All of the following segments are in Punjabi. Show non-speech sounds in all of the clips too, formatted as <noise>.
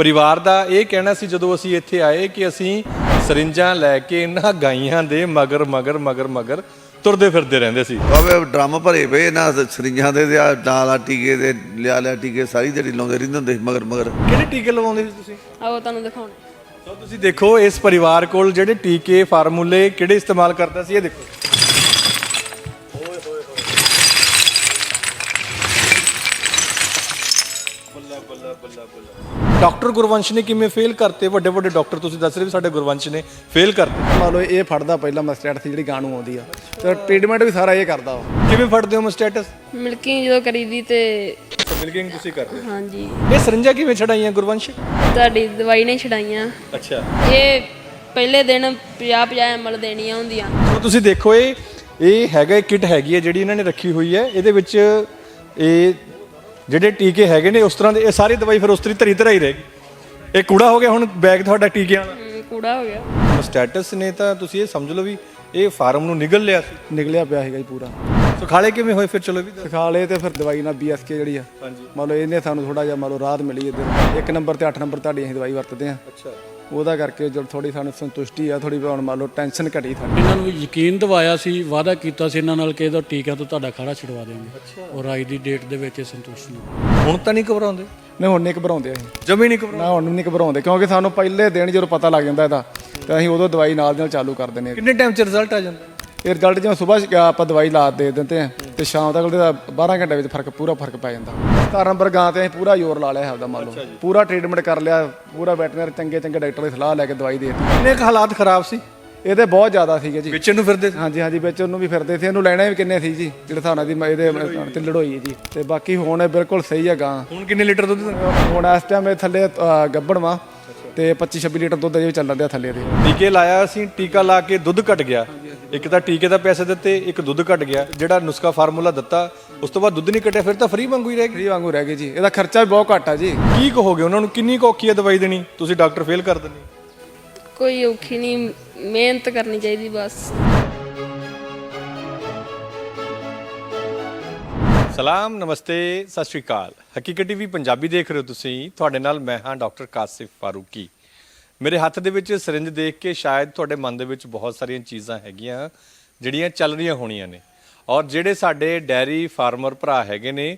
ਪਰਿਵਾਰ ਦਾ ਇਹ ਕਹਿਣਾ ਸੀ ਜਦੋਂ ਅਸੀਂ ਇੱਥੇ ਆਏ ਕਿ ਅਸੀਂ ਸਰਿੰਜਾਂ ਲੈ ਕੇ ਇਹਨਾਂ ਗਾਈਆਂ ਦੇ ਮਗਰ ਮਗਰ ਮਗਰ ਮਗਰ ਤੁਰਦੇ ਫਿਰਦੇ ਰਹਿੰਦੇ ਸੀ। ਬਾਬੇ ਡਰਮ ਭਰੇ ਪਏ ਨਾ ਸਰਿੰਜਾਂ ਦੇ ਤੇ ਆਹ ਨਾਲ ਆ ਟੀਕੇ ਦੇ ਲਿਆ ਲਿਆ ਟੀਕੇ ਸਾਰੀ ਜਿਹੜੀ ਲਾਉਂਦੇ ਰਹਿੰਦੇ ਹੁੰਦੇ ਸੀ ਮਗਰ ਮਗਰ। ਕਿਹੜੇ ਟੀਕੇ ਲਵਾਉਂਦੇ ਸੀ ਤੁਸੀਂ? ਆਓ ਤੁਹਾਨੂੰ ਦਿਖਾਉਣੇ। ਸੋ ਤੁਸੀਂ ਦੇਖੋ ਇਸ ਪਰਿਵਾਰ ਕੋਲ ਜਿਹੜੇ ਟੀਕੇ ਫਾਰਮੂਲੇ ਕਿਹੜੇ ਇਸਤੇਮਾਲ ਕਰਦਾ ਸੀ ਇਹ ਦੇਖੋ। ਡਾਕਟਰ ਗੁਰਵੰਸ਼ ਨੇ ਕਿਵੇਂ ਫੇਲ ਕਰਤੇ? ਵੱਡੇ ਵੱਡੇ ਡਾਕਟਰ ਤੁਸੀਂ ਦੱਸ ਰਹੇ ਵੀ ਸਾਡੇ ਗੁਰਵੰਸ਼ ਨੇ ਫੇਲ ਕਰਤੇ। ਮੰਨ ਲਓ ਇਹ ਫੜਦਾ ਪਹਿਲਾਂ ਮਸਟੈਟ ਸੀ ਜਿਹੜੀ ਗਾਣੂ ਆਉਂਦੀ ਆ। ਤੇ ਟ੍ਰੀਟਮੈਂਟ ਵੀ ਸਾਰਾ ਇਹ ਕਰਦਾ ਵਾ ਕਿਵੇਂ ਫੜਦੇ ਹੋ ਸਟੇਟਸ ਮਿਲਕਿੰਗ ਜਦੋਂ ਕਰੀਦੀ ਤੇ ਮਿਲਕਿੰਗ ਤੁਸੀਂ ਕਰਦੇ ਹਾਂਜੀ। ਇਹ ਸਰਿੰਜਾਂ ਕਿਵੇਂ ਛਡਾਈਆਂ ਗੁਰਵੰਸ਼? ਤੁਹਾਡੀ ਦਵਾਈ ਨੇ ਛਡਾਈਆਂ। ਅੱਛਾ। ਇਹ ਪਹਿਲੇ ਦਿਨ 50 50 ਐਮਐਲ ਦੇਣੀਆਂ ਹੁੰਦੀਆਂ। ਸੋ ਤੁਸੀਂ ਦੇਖੋ ਇਹ ਇਹ ਹੈਗਾ ਇਹ ਕਿਟ ਹੈਗੀ ਹੈ ਜਿਹੜੀ ਇਹਨਾਂ ਨੇ ਰੱਖੀ ਹੋਈ ਹੈ ਇਹਦੇ ਵਿੱਚ ਇਹ ਜਿਹੜੇ ਟੀਕੇ ਹੈਗੇ ਨੇ ਉਸ ਤਰ੍ਹਾਂ ਦੇ ਇਹ ਸਾਰੀ ਦਵਾਈ ਫਿਰ ਉਸ ਤਰੀ ਧਰੀ ਧਰਾਈ ਰਹੇਗੀ ਇਹ ਕੂੜਾ ਹੋ ਗਿਆ ਹੁਣ ਬੈਗ ਤੁਹਾਡਾ ਟੀਕਿਆਂ ਹਮ, ਕੂੜਾ ਹੋ ਗਿਆ। ਸਟੇਟਸ ਨੇ ਤਾਂ ਤੁਸੀਂ ਇਹ ਸਮਝ ਲਓ ਵੀ ਇਹ ਫਾਰਮ ਨੂੰ ਨਿਗਲ ਲਿਆ ਸੀ। ਨਿਕਲਿਆ ਪਿਆ ਸੀਗਾ ਜੀ ਪੂਰਾ। ਸੋ ਖਾਲੇ ਕਿਵੇਂ ਹੋਏ ਫਿਰ ਚਲੋ ਵੀ ਦੱਸੋ। ਸਿਖਾ ਲਏ ਤੇ ਫਿਰ ਦਵਾਈ ਨਾਲ ਬੀਐਸਕੇ ਜਿਹੜੀ ਆ। ਹਾਂਜੀ। ਮੰਨ ਲਓ ਇਹਨੇ ਸਾਨੂੰ ਥੋੜਾ ਜਿਹਾ ਮੰਨ ਲਓ ਰਾਹਤ ਮਿਲੀ ਇੱਧਰ ਇੱਕ ਨੰਬਰ ਤੇ 8 ਨੰਬਰ ਤੁਹਾਡੀ ਅਸੀਂ ਦਵਾਈ ਵਰਤਦੇ ਆ ਅੱਛਾ। ਉਹਦਾ ਕਰਕੇ ਜਦ ਥੋੜੀ ਸਾਨੂੰ ਸੰਤੁਸ਼ਟੀ ਆ ਥੋੜੀ ਹੁਣ ਮੰਨ ਲਓ ਟੈਨਸ਼ਨ ਘਟੀ ਸਾਡੀ। ਇਹਨਾਂ ਨੂੰ ਯਕੀਨ ਦਿਵਾਇਆ ਸੀ ਵਾਅਦਾ ਕੀਤਾ ਸੀ ਇਹਨਾਂ ਨਾਲ ਕਿ ਇਹਦਾ ਟੀਕਾ ਤੋਂ ਤੁਹਾਡਾ ਖਾੜਾ ਛਡਵਾ ਦੇਵਾਂਗੇ ਔਰ ਅੱਜ ਦੀ ਡੇਟ ਦੇ ਵਿੱਚ ਇਹ ਸੰਤੁਸ਼ਟ ਨੇ ਹੁਣ ਤਾਂ ਨਹੀਂ ਘਬਰਾਉਂਦੇ? ਨਹੀਂ ਹੁਣ ਨਹੀਂ ਘਬਰਾਉਂਦੇ ਅਸੀਂ। ਜਮੇ ਨਹੀਂ ਘਬਰਾਉਂਦੇ? ਨਾ ਹੁਣ ਨਹੀਂ ਘਬਰਾਉਂਦੇ ਕਿਉਂਕਿ ਸਾਨੂੰ ਪਹਿਲੇ ਦਿਨ ਜਦੋਂ ਪਤਾ ਲੱਗ ਜਾਂਦਾ ਇਹਦਾ ਤੇ ਅਸੀਂ ਉਦੋਂ ਦਵਾਈ ਨਾਲ ਦੀ ਨਾਲ ਚਾਲੂ ਕਰ ਦਿੰਦੇ ਹਾਂ। ਕਿੰਨੇ ਟਾਈਮ ਚ ਰਿਜ਼ਲਟ ਆ ਜਾਂਦਾ? ਇਹ ਰਿਜ਼ਲਟ ਜਿਵੇਂ ਸਵੇਰ ਆਪਾਂ ਦਵਾਈ ਲਾ ਦੇ ਦਿੰਦੇ ਆ ਤੇ ਸ਼ਾਮ ਤੱਕ ਉਹਦਾ 12 ਘੰਟੇ ਵਿੱਚ ਫ਼ਰਕ ਪੂਰਾ ਫ਼ਰਕ ਪੈ ਜਾਂਦਾ। 17 ਨੰਬਰ ਗਾਂ ਤੇ ਅਸੀਂ ਪੂਰਾ ਜ਼ੋਰ ਲਾ ਲਿਆ ਆਪਦਾ ਮੰਨ ਲਓ। ਪੂਰਾ ਟ੍ਰੀਟਮੈਂਟ ਕਰ ਲਿਆ ਪੂਰਾ ਵੈਟਰਨਰੀ ਚੰਗੇ ਚੰਗੇ ਡਾਕਟਰ ਦੀ ਸਲਾਹ ਲੈ ਕੇ ਦਵਾਈ ਦੇ ਦਿੱਤੀ। ਕਿੰਨੇ ਕੁ ਹਾਲਾਤ ਖਰਾਬ ਸੀ। ਇਹਦੇ ਬਹੁਤ ਜ਼ਿਆਦਾ ਸੀਗੇ ਜੀ। ਵਿੱਚ ਨੂੰ ਫਿਰਦੇ ਸੀ? ਹਾਂਜੀ ਹਾਂਜੀ ਵਿੱਚ ਉਹਨੂੰ ਵੀ ਫਿਰਦੇ ਸੀ। ਇਹਨੂੰ ਲੈਣਾ ਵੀ ਕਿੰਨੇ ਸੀ ਜੀ ਜਿਹੜੇ ਨਾਲ ਦੀ ਇਹਦੇ ਤੇ ਲੜੋਈ ਹੈ ਜੀ। ਤੇ ਬਾਕੀ ਹੁਣ ਬਿਲਕੁਲ ਸਹੀ ਹੈ ਗਾਂ। ਹੁਣ ਕਿੰਨੇ ਲੀਟਰ ਦੁੱਧ? ਹੁਣ ਇਸ ਟਾਈਮ ਇਹ ਥੱਲੇ ਅ, ਗੱਭਣ ਵਾ ਤੇ 25 26 ਲੀਟਰ ਦੁੱਧ ਇਹ ਚੱਲਣ ਦਿਆ ਥੱਲੇ ਦੇ। ਟੀਕੇ ਲਾਇਆ ਅਸੀਂ ਟੀਕਾ ਲਾ ਕੇ ਦੁੱਧ ਘਟ ਗਿਆ। ਇੱਕ ਤਾਂ ਟੀਕੇ ਦਾ ਪੈਸੇ ਦਿੱਤੇ ਇੱਕ ਦੁੱਧ ਘਟ ਗਿਆ ਜਿਹੜਾ ਨੁਸਖਾ ਫਾਰਮੂਲਾ ਦਿੱਤਾ ਉਸ ਤੋਂ ਬਾਅਦ ਦੁੱਧ ਨਹੀਂ ਘਟਿਆ ਫਿਰ ਤਾਂ ਫ੍ਰੀ ਵਾਂਗੂ ਹੀ ਰਹਿ ਗਈ ਫ੍ਰੀ ਵਾਂਗੂ ਰਹਿ ਗਏ ਜੀ। ਇਹਦਾ ਖਰਚਾ ਵੀ ਬਹੁਤ ਘੱਟ ਆ ਜੀ। ਕੀ ਕਹੋਗੇ ਉਹਨਾਂ ਨੂੰ ਕਿੰਨੀ ਕੁ ਔਖੀ ਹੈ ਦਵਾਈ ਦੇਣੀ? ਤੁਸੀਂ ਡਾਕਟਰ ਫੇਲ ਕਰ ਦਿੰਦੇ ਕੋਈ ਔਖੀ ਨਹੀਂ ਮਿਹਨਤ ਕਰਨੀ ਚਾਹੀਦੀ ਬਸ। ਸਲਾਮ ਨਮਸਤੇ ਸਤਿ ਸ਼੍ਰੀ ਅਕਾਲ। ਹਕੀਕਤ ਟੀਵੀ ਪੰਜਾਬੀ ਦੇਖ ਰਹੇ ਹੋ ਤੁਸੀਂ। ਤੁਹਾਡੇ ਨਾਲ ਮੈਂ ਹਾਂ ਡਾਕਟਰ ਕਾਸਿਫ ਫਾਰੂਕੀ। ਮੇਰੇ ਹੱਥ ਦੇ ਵਿੱਚ ਸਿਰਿੰਜ ਦੇਖ ਕੇ ਸ਼ਾਇਦ ਤੁਹਾਡੇ ਮਨ ਦੇ ਵਿੱਚ ਬਹੁਤ ਸਾਰੀਆਂ ਚੀਜ਼ਾਂ ਹੈਗੀਆਂ, ਜਿਹੜੀਆਂ ਚੱਲ ਰਹੀਆਂ ਹੋਣੀਆਂ ਨੇ। ਔਰ ਜਿਹੜੇ ਸਾਡੇ ਡੈਰੀ ਫਾਰਮਰ ਭਰਾ ਹੈਗੇ ਨੇ,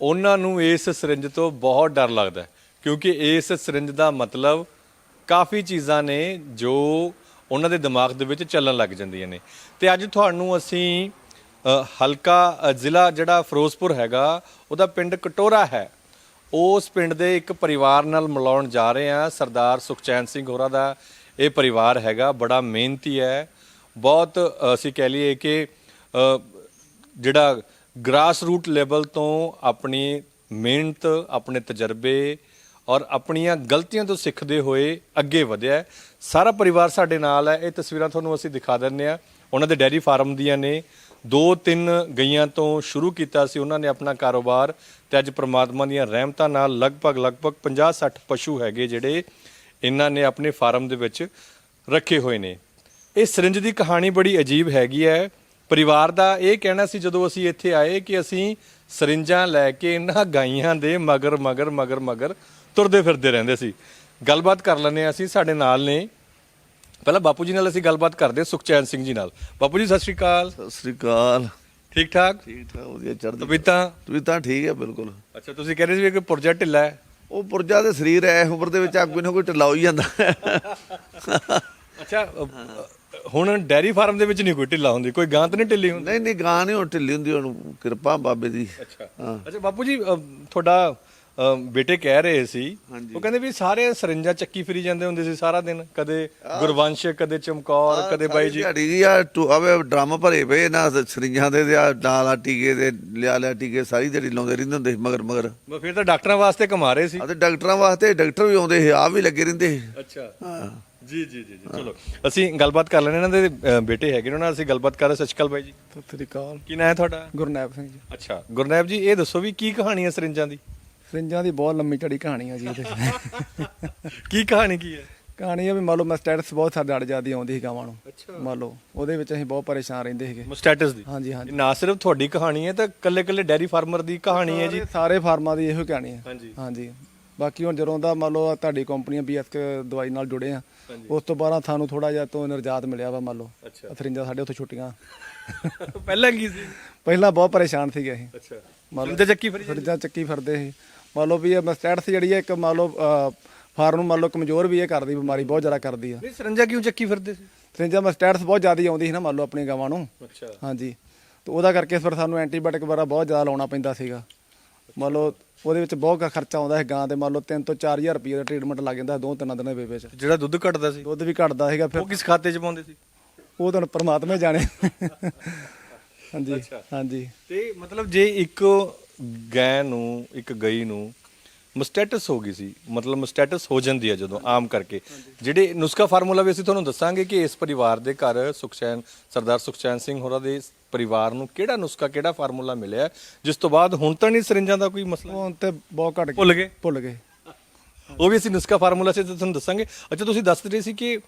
ਉਹਨਾਂ ਨੂੰ ਇਸ ਸਿਰਿੰਜ ਤੋਂ ਬਹੁਤ ਡਰ ਲੱਗਦਾ ਕਿਉਂਕਿ ਇਸ ਸਿਰਿੰਜ ਦਾ ਮਤਲਬ ਕਾਫੀ ਚੀਜ਼ਾਂ ਨੇ ਜੋ ਉਹਨਾਂ ਦੇ ਦਿਮਾਗ ਦੇ ਵਿੱਚ ਚੱਲਣ ਲੱਗ ਜਾਂਦੀਆਂ ਨੇ। ਤੇ ਅੱਜ ਤੁਹਾਨੂੰ ਅਸੀਂ ਹਲਕਾ ਜ਼ਿਲ੍ਹਾ ਜਿਹੜਾ ਫਿਰੋਜ਼ਪੁਰ ਹੈਗਾ, ਉਹਦਾ ਪਿੰਡ ਕਟੋਰਾ ਹੈ। ਉਸ ਪਿੰਡ ਦੇ ਇੱਕ ਪਰਿਵਾਰ ਨਾਲ ਮਿਲਾਉਣ ਜਾ ਰਹੇ ਹਾਂ। ਸਰਦਾਰ ਸੁਖਚੈਨ ਸਿੰਘ ਹੋਰਾਂ ਦਾ ਇਹ ਪਰਿਵਾਰ ਹੈਗਾ। ਬੜਾ ਮਿਹਨਤੀ ਹੈ। ਬਹੁਤ, ਅਸੀਂ ਕਹਿ ਲਈਏ ਕਿ ਜਿਹੜਾ ਗ੍ਰਾਸ ਰੂਟ ਲੈਵਲ ਤੋਂ ਆਪਣੀ ਮਿਹਨਤ, ਆਪਣੇ ਤਜਰਬੇ ਔਰ ਆਪਣੀਆਂ ਗਲਤੀਆਂ ਤੋਂ ਸਿੱਖਦੇ ਹੋਏ ਅੱਗੇ ਵਧਿਆ ਸਾਰਾ ਪਰਿਵਾਰ ਸਾਡੇ ਨਾਲ ਹੈ। ਇਹ ਤਸਵੀਰਾਂ ਤੁਹਾਨੂੰ ਅਸੀਂ ਦਿਖਾ ਦਿੰਨੇ ਆ ਉਹਨਾਂ ਦੇ ਡੈਰੀ ਫਾਰਮ ਦੀਆਂ ਨੇ। ਦੋ ਤਿੰਨ ਗਈਆਂ ਤੋਂ ਸ਼ੁਰੂ ਕੀਤਾ ਸੀ, ਉਹਨਾਂ ਨੇ ਆਪਣਾ ਕਾਰੋਬਾਰ ਤੇ ਅੱਜ ਪ੍ਰਮਾਤਮਾ ਦੀਆਂ ਰਹਿਮਤਾਂ ਨਾਲ ਲਗਭਗ ਲਗਭਗ 50 60 ਪਸ਼ੂ ਹੈਗੇ ਜਿਹੜੇ ਇਹਨਾਂ ਨੇ ਆਪਣੇ ਫਾਰਮ ਦੇ ਵਿੱਚ ਰੱਖੇ ਹੋਏ ਨੇ। ਇਹ ਸਰਿੰਜ ਦੀ ਕਹਾਣੀ ਬੜੀ ਅਜੀਬ ਹੈਗੀ ਹੈ। ਪਰਿਵਾਰ ਦਾ ਇਹ ਕਹਿਣਾ ਸੀ, ਜਦੋਂ ਅਸੀਂ ਇੱਥੇ ਆਏ ਕਿ ਅਸੀਂ ਸਰਿੰਜਾਂ ਲੈ ਕੇ ਇਹਨਾਂ ਗਾਈਆਂ ਦੇ ਮਗਰ ਮਗਰ ਮਗਰ ਮਗਰ ਤੁਰਦੇ ਫਿਰਦੇ ਰਹਿੰਦੇ ਸੀ। ਗੱਲਬਾਤ ਕਰ ਲੈਂਦੇ ਹਾਂ ਅਸੀਂ, ਸਾਡੇ ਨਾਲ ਨੇ ਪਹਿਲਾਂ ਬਾਪੂ ਜੀ ਨਾਲ ਅਸੀਂ ਗੱਲਬਾਤ ਕਰਦੇ ਹਾਂ, ਸੁਖਚੈਨ ਸਿੰਘ ਜੀ ਨਾਲ। ਬਾਪੂ ਜੀ ਸਤਿ ਸ਼੍ਰੀ ਅਕਾਲ। ਸਤਿ ਸ੍ਰੀ ਅਕਾਲ। ਠੀਕ ਠਾਕ? ਠੀਕ ਠਾਕ ਵਧੀਆ ਚੜ੍ਹਦੀ ਤਬੀਤਾਂ ਤੁਸੀਂ ਤਾਂ ਠੀਕ ਹੈ ਬਿਲਕੁਲ। ਅੱਛਾ ਤੁਸੀਂ ਕਹਿ ਰਹੇ ਸੀ ਕਿ ਪੁਰਜਾ ਢਿੱਲਾ ਹੈ। ਉਹ ਪੁਰਜਾ ਦੇ ਸਰੀਰ ਐ ਉਮਰ ਦੇ ਵਿੱਚ ਆ ਕੋਈ ਨਾ ਕੋਈ ਢਿੱਲਾ ਹੋਈ ਜਾਂਦਾ। ਅੱਛਾ ਅ, ਹੁਣ ਡੈਰੀ ਫਾਰਮ ਦੇ ਵਿੱਚ ਨਹੀਂ ਕੋਈ ਢਿੱਲਾ ਹੁੰਦੀ ਕੋਈ ਗਾਂ ਤਾਂ ਨਹੀਂ ਢਿੱਲੀ ਹੁੰਦੀ? ਨਹੀਂ ਨਹੀਂ ਗਾਂ ਨਹੀਂ ਹੁਣ ਢਿੱਲੀ ਹੁੰਦੀ ਹੁਣ ਕਿਰਪਾ ਬਾਬੇ ਦੀ। ਅੱਛਾ। ਹਾਂ। ਅੱਛਾ ਬਾਪੂ ਜੀ ਅ, ਤੁਹਾਡਾ ਬੇਟੇ ਕਹਿ ਰਹੇ ਸੀ ਹਾਂਜੀ। ਉਹ ਕਹਿੰਦੇ ਵੀ ਸਾਰੇ ਸਰਿੰਜਾਂ ਚੱਕੀ ਫਿਰੀ ਜਾਂਦੇ ਹੁੰਦੇ ਸੀ ਸਾਰਾ ਦਿਨ। ਕਦੇ ਗੁਰਵੰਸ਼ ਕਦੇ ਚਮਕੌਰ ਕਦੇ ਬਾਈ ਜੀ। ਦਿਹਾੜੀ ਆ ਟੂ ਆਵੇ ਡਰਮ ਭਰੇ ਪਏ ਨਾ ਸਰਿੰਜਾਂ ਦੇ ਤੇ ਆਹ ਨਾਲ ਆ ਟੀਕੇ ਦੇ ਲਿਆ ਲਿਆ ਟੀਕੇ ਸਾਰੀ ਦਿਹਾੜੀ ਲਾਉਂਦੇ ਰਹਿੰਦੇ ਹੁੰਦੇ ਸੀ ਮਗਰ ਮਗਰ। ਮੈਂ ਫਿਰ ਤਾਂ ਡਾਕਟਰਾਂ ਵਾਸਤੇ ਕਮਾ ਰਹੇ ਸੀ। ਆ ਤੇ ਡਾਕਟਰਾਂ ਵਾਸਤੇ ਡਾਕਟਰ ਵੀ ਆਉਂਦੇ ਸੀ ਆ ਵੀ ਲੱਗੇ ਰਹਿੰਦੇ ਸੀ। ਅੱਛਾ। ਹਾਂ। ਜੀ ਜੀ ਜੀ ਜੀ ਚਲੋ। ਅਸੀਂ ਗੱਲਬਾਤ ਕਰ ਲੈਣੇ ਇਹਨਾਂ ਦੇ ਅ, ਬੇਟੇ ਹੈਗੇ ਨੇ ਉਹਨਾਂ ਨਾਲ ਅਸੀਂ ਗੱਲਬਾਤ ਕਰ ਰਹੇ ਸਤਿ ਸ਼੍ਰੀ ਅਕਾਲ ਬਾਈ ਜੀ। ਸਤਿ ਸ੍ਰੀ ਅਕਾਲ। ਕੀ ਨਾਂ ਹੈ ਤੁਹਾਡਾ? ਗੁਰਨੈਬ ਸਿੰਘ ਜੀ। ਅੱਛਾ। ਗੁਰਨੈਬ ਜੀ ਇਹ ਦੱਸੋ ਵੀ ਕੀ ਕਹਾਣੀ ਹੈ ਸਰਿੰਜਾਂ ਦੀ? ਸਰਿੰਜਾਂ ਦੀ ਬਹੁਤ ਲੰਮੀ ਚੜੀ ਕਹਾਣੀ ਆ ਜੀ ਇਹਦੇ। <laughs> ਕੀ ਕਹਾਣੀ ਕੀ ਹੈ? ਕਹਾਣੀ ਆ ਵੀ ਮੰਨ ਲਓ ਮੈਂ ਸਟੇਟਸ ਬਹੁਤ ਸਾਡੇ ਅੜ ਜਾਂਦੀ ਆਉਂਦੀ ਸੀ ਗਾਵਾਂ ਨੂੰ। ਮੰਨ ਲਓ ਉਹਦੇ ਵਿੱਚ ਅਸੀਂ ਬਹੁਤ ਪਰੇਸ਼ਾਨ ਰਹਿੰਦੇ ਸੀਗੇ। ਸਟੇਟਸ ਦੀ? ਹਾਂਜੀ ਹਾਂਜੀ। ਨਾ ਸਿਰਫ ਤੁਹਾਡੀ ਕਹਾਣੀ ਹੈ ਤਾਂ ਕੱਲੇ ਕੱਲੇ ਡੈਰੀ ਫਾਰਮਰ ਦੀ ਕਹਾਣੀ ਹੈ ਜੀ। ਸਾਰੇ- ਫਾਰਮਾਂ ਦੀ ਇਹੋ ਕਹਾਣੀ ਹੈ। ਹਾਂਜੀ। ਹਾਂਜੀ। ਬਾਕੀ ਹੁਣ ਜਦੋਂ ਦਾ ਮੰਨ ਲਓ ਤੁਹਾਡੀ ਕੰਪਨੀ ਬੀਐਸਕੇ ਦਵਾਈ ਨਾਲ ਜੁੜੇ ਆ ਉਸ ਤੋਂ ਬਾਅਦ ਸਾਨੂੰ ਥੋੜਾ ਜਿਹਾ ਤੋਂ ਨਿਰਜਾਤ ਮਿਲਿਆ ਵਾ ਮੰਨ ਲਓ। ਅੱਛਾ। ਸਰਿੰਜਾਂ ਸਾਡੇ ਉੱਥੇ ਛੁੱਟੀਆਂ। <laughs> ਪਹਿਲਾਂ ਕੀ ਸੀ? ਪਹਿਲਾਂ ਬਹੁਤ ਪਰੇਸ਼ਾਨ ਸੀਗੇ ਅਸੀਂ। ਅੱਛਾ। ਮੰਨ ਲਓ ਚੱਕੀ ਚੱਕੀ ਫਿਰਦੇ ਸੀ। ਮੰਨ ਲਓ ਵੀ ਇਹ ਮਸਟੈਟਸ ਜਿਹੜੀ ਹੈ ਇੱਕ ਮੰਨ ਲਓ ਫਾਰਮ ਨੂੰ ਮੰਨ ਲਓ ਕਮਜ਼ੋਰ ਵੀ ਇਹ ਕਰਦੀ ਬਿਮਾਰੀ ਬਹੁਤ ਜ਼ਿਆਦਾ ਕਰਦੀ ਆ। ਨਹੀਂ ਸਰੰਜਾ ਕਿਉਂ ਚੱਕੀ ਫਿਰਦੇ ਸੀ? ਸਰਿੰਜਾਂ ਮਸਟੈਟਸ ਬਹੁਤ ਜ਼ਿਆਦਾ ਆਉਂਦੀ ਸੀ ਨਾ ਮੰਨ ਲਓ ਆਪਣੀ ਗਾਵਾਂ ਨੂੰ। ਅੱਛਾ। ਹਾਂਜੀ। ਤੇ ਉਹਦਾ ਕਰਕੇ ਫਿਰ ਸਾਨੂੰ ਐਂਟੀਬਾਇਓਟਿਕ ਵਗੈਰਾ ਬਹੁਤ ਜ਼ਿਆਦਾ ਲਾਉਣਾ ਪੈਂਦਾ ਸੀਗਾ। ਮੰਨ ਲਓ ਉਹਦੇ ਵਿੱਚ ਬਹੁਤ ਖਰਚਾ ਆਉਂਦਾ ਹੈ ਗਾਂ ਤੇ ਮੰਨ ਲਓ 3 ਤੋਂ 4000 ਰੁਪਏ ਦਾ ਟ੍ਰੀਟਮੈਂਟ ਲੱਗ ਜਾਂਦਾ ਦੋ ਤਿੰਨ ਦਿਨਾਂ ਦੇ ਵਿੱਚ। ਜਿਹੜਾ ਦੁੱਧ ਘਟਦਾ ਸੀ? ਦੁੱਧ ਵੀ ਘਟਦਾ ਸੀਗਾ ਫਿਰ ਉਹ ਕਿਸ ਖਾਤੇ 'ਚ ਪਾਉਂਦੇ ਸੀ? ਉਹ ਤੁਹਾਨੂੰ ਪਰਮਾਤਮਾ ਹੀ ਜਾਣੇ। ਹਾਂਜੀ ਹਾਂਜੀ। ਤੇ ਮਤਲਬ ਜੇ ਇੱਕ ਗੈ ਨੂੰ ਇੱਕ ਗਈ ਨੂੰ ਮਸਟੈਟਸ ਹੋ ਗਈ ਸੀ। ਮਤਲਬ ਮਸਟੈਟਸ ਹੋ ਜਾਂਦੀ ਹੈ ਜਦੋਂ ਆਮ ਕਰਕੇ। ਜਿਹੜੇ ਨੁਸਖਾ ਫਾਰਮੂਲਾ ਵੀ ਅਸੀਂ ਤੁਹਾਨੂੰ ਦੱਸਾਂਗੇ ਕਿ ਇਸ ਪਰਿਵਾਰ ਦੇ ਘਰ ਸੁਖਚੈਨ ਸਰਦਾਰ ਸੁਖਚੈਨ ਸਿੰਘ ਹੋਰਾਂ ਦੇ ਪਰਿਵਾਰ ਨੂੰ ਕਿਹੜਾ ਨੁਸਖਾ ਕਿਹੜਾ ਫਾਰਮੂਲਾ ਮਿਲਿਆ? ਜਿਸ ਤੋਂ ਬਾਅਦ ਹੁਣ ਤਾਂ ਨਹੀਂ ਸਰਿੰਜਾਂ ਦਾ ਕੋਈ ਮਸਲਾ? ਉਹ ਤੇ ਬਹੁਤ ਘਟ ਭੁੱਲ ਗਏ? ਭੁੱਲ ਗਏ। ਉਹ ਵੀ ਅਸੀਂ ਨੁਸਖਾ ਫਾਰਮੂਲਾ ਸੇ ਤੁਹਾਨੂੰ ਦੱਸਾਂਗੇ। ਅੱਛਾ ਤੁਸੀਂ ਦੱਸ ਰਹੇ ਸੀ ਕਿ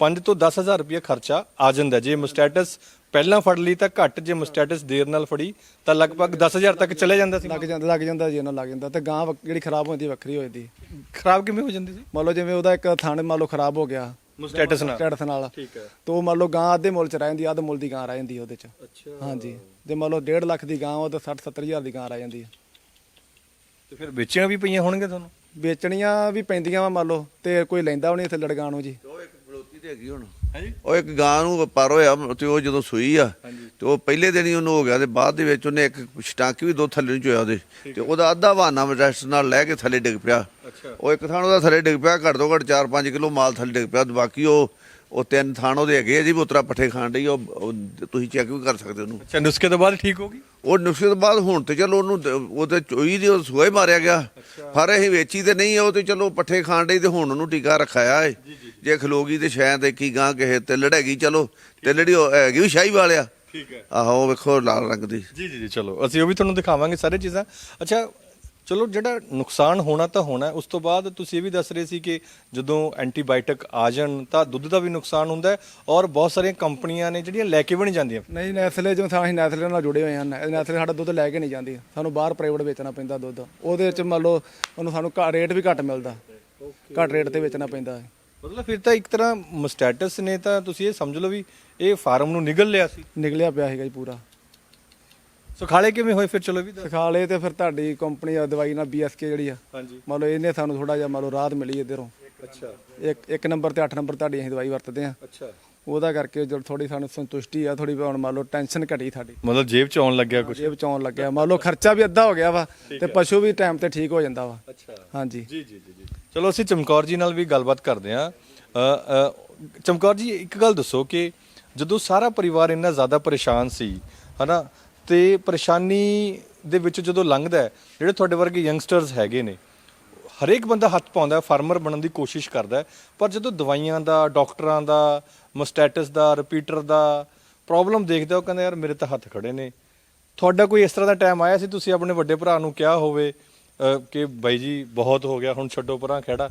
5 ਤੋਂ 10000 ਰੁਪਏ ਖਰਚਾ ਆ ਜਾਂਦਾ। ਜੇ ਮਸਟੈਟਸ ਪਹਿਲਾਂ ਫੜ ਲਈ ਤਾਂ ਘੱਟ ਜੇ ਮਸਟੈਟਸ ਦੇਰ ਨਾਲ ਫੜੀ ਤਾਂ ਲਗਭਗ 10000 ਤੱਕ ਚਲੇ ਜਾਂਦਾ ਸੀ। ਲੱਗ ਜਾਂਦਾ ਲੱਗ ਜਾਂਦਾ ਜੀ ਇਹਨਾਂ ਲੱਗ ਜਾਂਦਾ। ਤੇ ਗਾਂ ਜਿਹੜੀ ਖਰਾਬ ਹੁੰਦੀ ਵੱਖਰੀ ਹੋ ਜਾਂਦੀ। ਖਰਾਬ ਕਿਵੇਂ ਹੋ ਜਾਂਦੀ ਸੀ? ਮੰਨ ਲਓ ਜਿਵੇਂ ਉਹਦਾ ਇੱਕ ਥਣ ਮੰਨ ਲਓ ਖਰਾਬ ਹੋ ਗਿਆ। ਮਸਟੈਟਸ ਨਾਲ। ਸਟੈਟਸ ਨਾਲ। ਠੀਕ ਹੈ। ਤੇ ਉਹ ਮੰਨ ਲਓ ਗਾਂ ਅੱਧੇ ਮੁੱਲ ਚ ਰਹਿ ਜਾਂਦੀ ਅੱਧ ਮੁੱਲ ਦੀ ਗਾਂ ਰਹਿ ਜਾਂਦੀ ਉਹਦੇ ਚ। ਅੱਛਾ। ਹਾਂਜੀ। ਜੇ ਮੰਨ ਲਓ 1.5 ਲੱਖ ਦੀ ਗਾਂ ਉਹ ਤਾਂ 60 70000 ਦੀ ਗਾਂ ਰਹਿ ਜਾਂਦੀ ਹੈ ਤੇ ਫਿਰ ਵੇਚੀਆਂ ਵੀ ਪਈਆਂ ਹੋਣਗੇ ਤੁਹਾਨੂੰ? ਵੇਚਣੀਆਂ ਵੀ ਪੈਂਦੀਆਂ ਵਾ ਮੰਨ ਲਓ। ਤੇ ਕੋਈ ਲੈਂਦਾ ਵੀ ਨਹੀਂ ਇੱਥੇ ਲੜਗਾਂ ਨੂੰ ਜੀ। ਤੇ ਹੈਗੀ ਹੁਣ। ਹਾਂਜੀ ਉਹ ਇੱਕ ਗਾਂ ਨੂੰ ਪਰ ਹੋਇਆ ਤੇ ਉਹ ਜਦੋਂ ਸੂਈ ਆ ਤੇ ਉਹ ਪਹਿਲੇ ਦਿਨ ਹੀ ਉਹਨੂੰ ਹੋ ਗਿਆ ਤੇ ਬਾਅਦ ਦੇ ਵਿੱਚ ਉਹਨੇ ਇੱਕ ਸਟਾਂਕ ਵੀ ਦੋ ਥੱਲੇ ਨੂੰ ਚੋਇਆ ਉਹਦੇ। ਤੇ ਉਹਦਾ ਅੱਧਾ ਬਹਾਨਾ ਰੈਸਟ ਨਾਲ ਲੈ ਕੇ ਥੱਲੇ ਡਿੱਗ ਪਿਆ। ਉਹ ਇੱਕ ਥਾਣ ਉਹਦਾ ਥੱਲੇ ਡਿੱਗ ਪਿਆ ਘੱਟ ਤੋਂ ਘੱਟ 4-5 ਕਿਲੋ ਮਾਲ ਥੱਲੇ ਡਿੱਗ ਪਿਆ। ਬਾਕੀ ਉਹ ਉਹ ਤਿੰਨ ਥਾਣ ਉਹਦੇ ਹੈਗੇ ਜੀ ਉਤਰਾ ਪੱਠੇ ਖਾਣ ਡਈ ਉਹ ਤੁਸੀਂ ਚੈੱਕ ਵੀ ਕਰ ਸਕਦੇ ਉਹਨੂੰ। ਅੱਛਾ ਨੁਸਖੇ ਤੋਂ ਬਾਅਦ ਠੀਕ ਹੋ ਗਈ? ਉਹ ਨੁਕਸੇ ਤੋਂ ਬਾਅਦ ਹੁਣ ਤੇ ਚਲੋ ਉਹਨੂੰ ਤੇ- ਉਹ ਤੇ ਚੋਈ ਦੀ ਉਹ ਸੂਏ ਮਾਰਿਆ ਗਿਆ। ਪਰ ਅਸੀਂ ਵੇਚੀ ਤੇ ਨਹੀਂ ਉਹ ਤੇ ਚਲੋ ਪੱਠੇ ਖਾਣ ਡਈ ਤੇ ਹੁਣ ਉਹਨੂੰ ਟੀਕਾ ਰਖਾਇਆ ਏ। ਜੇ ਖਲੋਗੀ ਤੇ ਸ਼ਾਇਦ ਕੀ ਗਾਂ ਕਿਸੇ ਤੇ ਲੜੇਗੀ? ਚਲੋ ਤੇ ਲੜੀ ਉਹ ਹੈਗੀ ਵੀ ਸ਼ਾਹੀ ਵਾਲਿਆ। ਠੀਕ ਹੈ। ਆਹੋ ਉਹ ਵੇਖੋ ਲਾਲ ਰੰਗ ਦੀ। ਜੀ ਜੀ ਜੀ ਚਲੋ। ਅਸੀਂ ਉਹ ਵੀ ਤੁਹਾਨੂੰ ਦਿਖਾਵਾਂਗੇ ਸਾਰੇ ਚੀਜ਼ਾਂ। ਅੱਛਾ ਚਲੋ ਜਿਹੜਾ ਨੁਕਸਾਨ ਹੋਣਾ ਤਾਂ ਹੋਣਾ। ਹੈ। ਉਸ ਤੋਂ ਬਾਅਦ ਤੁਸੀਂ ਇਹ ਵੀ ਦੱਸ ਰਹੇ ਸੀ ਕਿ ਜਦੋਂ ਐਂਟੀਬਾਇਓਟਿਕ ਆ ਜਾਣ ਤਾਂ ਦੁੱਧ ਦਾ ਵੀ ਨੁਕਸਾਨ ਹੁੰਦਾ ਹੈ ਔਰ ਬਹੁਤ ਸਾਰੀਆਂ ਕੰਪਨੀਆਂ ਨੇ ਜਿਹੜੀਆਂ ਲੈ ਕੇ ਵੀ ਨਹੀਂ ਜਾਂਦੀਆਂ। ਨਹੀਂ ਨੈਸਲੇ ਜਿਵੇਂ ਅਸੀਂ ਨੈਸਲੇ ਨਾਲ ਜੁੜੇ ਹੋਏ ਹਾਂ। ਨੈ- ਨੈਸਲੇ ਸਾਡਾ ਦੁੱਧ ਲੈ ਕੇ ਨਹੀਂ ਜਾਂਦੀ। ਸਾਨੂੰ ਬਾਹਰ ਪ੍ਰਾਈਵੇਟ ਵੇਚਣਾ ਪੈਂਦਾ ਦੁੱਧ। ਉਹਦੇ ਵਿੱਚ ਮੰਨ ਲਓ ਉਹਨੂੰ ਸਾਨੂੰ ਘੱਟ ਰੇਟ ਵੀ ਘੱਟ ਮਿਲਦਾ। ਘੱਟ ਰੇਟ ਤੇ ਵੇਚਣਾ ਪੈਂਦਾ। ਹੈ ਮਤਲਬ ਫਿਰ ਤਾਂ ਇੱਕ ਤਰ੍ਹਾਂ ਮਸਟੈਟਸ ਨੇ ਤਾਂ ਤੁਸੀਂ ਇਹ ਸਮਝ ਲਓ ਵੀ ਇਹ ਫਾਰਮ ਨੂੰ ਨਿਗਲ ਲਿਆ ਸੀ। ਨਿਕਲਿਆ ਪਿਆ ਸੀਗਾ ਜੀ ਪੂਰਾ। ਸੁਖਾਲੇ ਕਿਵੇਂ ਹੋਏ ਫਿਰ ਚਲੋ ਵੀ ਦੱਸ- ਸਖਾਲੇ ਤੇ ਫਿਰ ਤੁਹਾਡੀ ਕੰਪਨੀ ਆ ਦਵਾਈ ਨਾਲ ਬੀਐਸਕੇ ਜਿਹੜੀ ਆ। ਹਾਂਜੀ। ਮੰਨ ਲਓ ਇਹਨੇ ਸਾਨੂੰ ਥੋੜਾ ਜਿਹਾ ਮੰਨ ਲਓ ਰਾਹਤ ਮਿਲੀ ਇਧਰੋਂ। ਅੱਛਾ। ਇੱਕ ਇੱਕ ਨੰਬਰ ਤੇ 8 ਨੰਬਰ ਤੁਹਾਡੀ ਅਸੀਂ ਦਵਾਈ ਵਰਤਦੇ ਆ ਅੱਛਾ। ਉਹਦਾ ਕਰਕੇ ਜਦ ਥੋੜੀ ਸਾਨੂੰ ਸੰਤੁਸ਼ਟੀ ਆ ਥੋੜੀ ਹੁਣ ਮੰਨ ਲਓ ਟੈਨਸ਼ਨ ਘਟੀ ਸਾਡੀ ਮਤਲਬ ਜੇਬ ਚ ਆਉਣ ਲੱਗਿਆ ਕੁਝ ਜੇਬ ਚ ਆਉਣ ਲੱਗਿਆ। ਮੰਨ ਲਓ ਖਰਚਾ ਵੀ ਅੱਧਾ ਹੋ ਗਿਆ ਵਾ ਤੇ ਪਸ਼ੂ ਵੀ ਟਾਈਮ ਤੇ ਠੀਕ ਹੋ ਜਾਂਦਾ ਵਾ। ਅੱਛਾ। ਹਾਂਜੀ। ਜੀ ਜੀ ਜੀ ਜੀ। ਚਲੋ ਅਸੀਂ ਚਮਕੌਰ ਜੀ ਨਾਲ ਵੀ ਗੱਲਬਾਤ ਕਰਦੇ ਹਾਂ। ਅ, ਅ, ਚਮਕੌਰ ਜੀ ਇੱਕ ਗੱਲ ਦੱਸੋ ਕਿ ਜਦੋਂ ਸਾਰਾ ਪਰਿਵਾਰ ਇੰਨਾ ਜ਼ਿਆਦਾ ਪਰੇਸ਼ਾਨ ਸੀ ਹਨਾ ਤੇ ਪਰੇਸ਼ਾਨੀ ਦੇ ਵਿੱਚ ਜਦੋਂ ਲੰਘਦਾ ਹੈ ਜਿਹੜੇ ਤੁਹਾਡੇ ਵਰਗੇ ਯੰਗਸਟਰਸ ਹੈਗੇ ਨੇ ਹਰੇਕ ਬੰਦਾ ਹੱਥ ਪਾਉਂਦਾ ਫਾਰਮਰ ਬਣਨ ਦੀ ਕੋਸ਼ਿਸ਼ ਕਰਦਾ ਹੈ, ਪਰ ਜਦੋਂ ਦਵਾਈਆਂ ਦਾ ਡਾਕਟਰਾਂ ਦਾ ਮਸਟੈਟਸ ਦਾ ਰਿਪੀਟਰ ਦਾ ਪ੍ਰੋਬਲਮ ਦੇਖਦਾ ਉਹ ਕਹਿੰਦਾ ਯਾਰ ਮੇਰੇ ਤਾਂ ਹੱਥ ਖੜੇ ਨੇ। ਤੁਹਾਡਾ ਕੋਈ ਇਸ ਤਰ੍ਹਾਂ ਦਾ ਟਾਈਮ ਆਇਆ ਸੀ ਤੁਸੀਂ ਆਪਣੇ ਵੱਡੇ ਭਰਾ ਨੂੰ ਕਿਹਾ ਹੋਵੇ ਕਿ ਬਾਈ ਜੀ ਬਹੁਤ ਹੋ ਗਿਆ ਹੁਣ ਛੱਡੋ ਪਰਾਂ ਖੜਾ।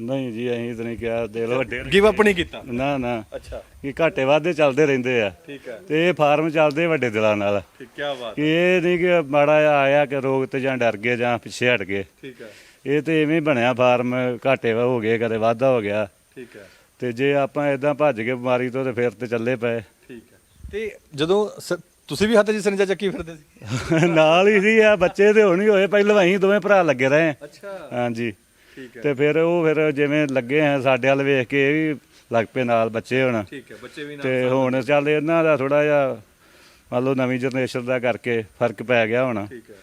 ਨਹੀਂ ਜੀ ਅਸੀਂ ਤਾਂ ਨਹੀਂ ਕਿਹਾ ਵੱਡੇ ਨੇ। ਗਿਵ ਅਪ ਨਹੀਂ ਕੀਤਾ? ਨਾ ਨਾ। ਅੱਛਾ। ਕਿ ਘਾਟੇ ਵਾਧੇ ਚੱਲਦੇ ਰਹਿੰਦੇ ਆ। ਠੀਕ ਹੈ। ਤੇ ਇਹ ਫਾਰਮ ਚੱਲਦੇ ਵੱਡੇ ਦਿਲਾਂ ਨਾਲ। ਠੀਕ ਕੀ ਬਾਤ ਕਿ ਇਹ ਨਹੀਂ ਕਿ ਮਾੜਾ ਜਿਹਾ ਆਇਆ ਕਿ ਰੋਗ ਤੇ ਜਾਂ ਡਰ ਗਏ ਜਾਂ ਪਿੱਛੇ ਹਟ ਗਏ। ਠੀਕ ਹੈ। ਇਹ ਤੇ ਐਵੇਂ ਹੀ ਬਣਿਆ ਫਾਰਮ ਘਾਟੇ ਵਾ ਹੋ ਗਏ ਕਦੇ ਵਾਧਾ ਹੋ ਗਿਆ। ਠੀਕ ਹੈ। ਤੇ ਜੇ ਆਪਾਂ ਇਦਾਂ ਭੱਜ ਕੇ ਬਿਮਾਰੀ ਤੋਂ ਤੇ ਫਿਰ ਤੇ ਚੱਲੇ ਪਏ। ਠੀਕ ਹੈ। ਤੇ ਜਦੋਂ ਸ- ਤੁਸੀਂ ਵੀ ਹੱਥ 'ਚ ਸੰਜਾ ਚੱਕੀ ਫਿਰਦੇ ਸੀ? <laughs> ਨਾਲ ਹੀ ਸੀ ਆ ਬੱਚੇ ਤੇ ਹੁਣ ਹੀ ਹੋਏ ਪਹਿਲਾਂ ਅਸੀਂ ਦੋਵੇਂ ਭਰਾ ਲੱਗੇ ਰਹੇ ਅੱਛਾ। ਹਾਂਜੀ। ਠੀਕ ਤੇ ਫਿਰ ਉਹ ਫਿਰ ਜਿਵੇਂ ਲੱਗੇ ਆ ਸਾਡੇ ਵੱਲ ਵੇਖ ਕੇ ਇਹ ਵੀ ਲੱਗ ਪਏ ਨਾਲ ਬੱਚੇ ਹੁਣ। ਠੀਕ ਹੈ ਬੱਚੇ ਵੀ ਤੇ ਹੁਣ ਚੱਲ ਇਹਨਾਂ ਦਾ ਥੋੜਾ ਜਿਹਾ ਮੰਨ ਲਓ ਨਵੀਂ ਜਨਰੇਸ਼ਨ ਦਾ ਕਰਕੇ ਫ਼ਰਕ ਪੈ ਗਿਆ ਹੁਣ। ਠੀਕ ਹੈ।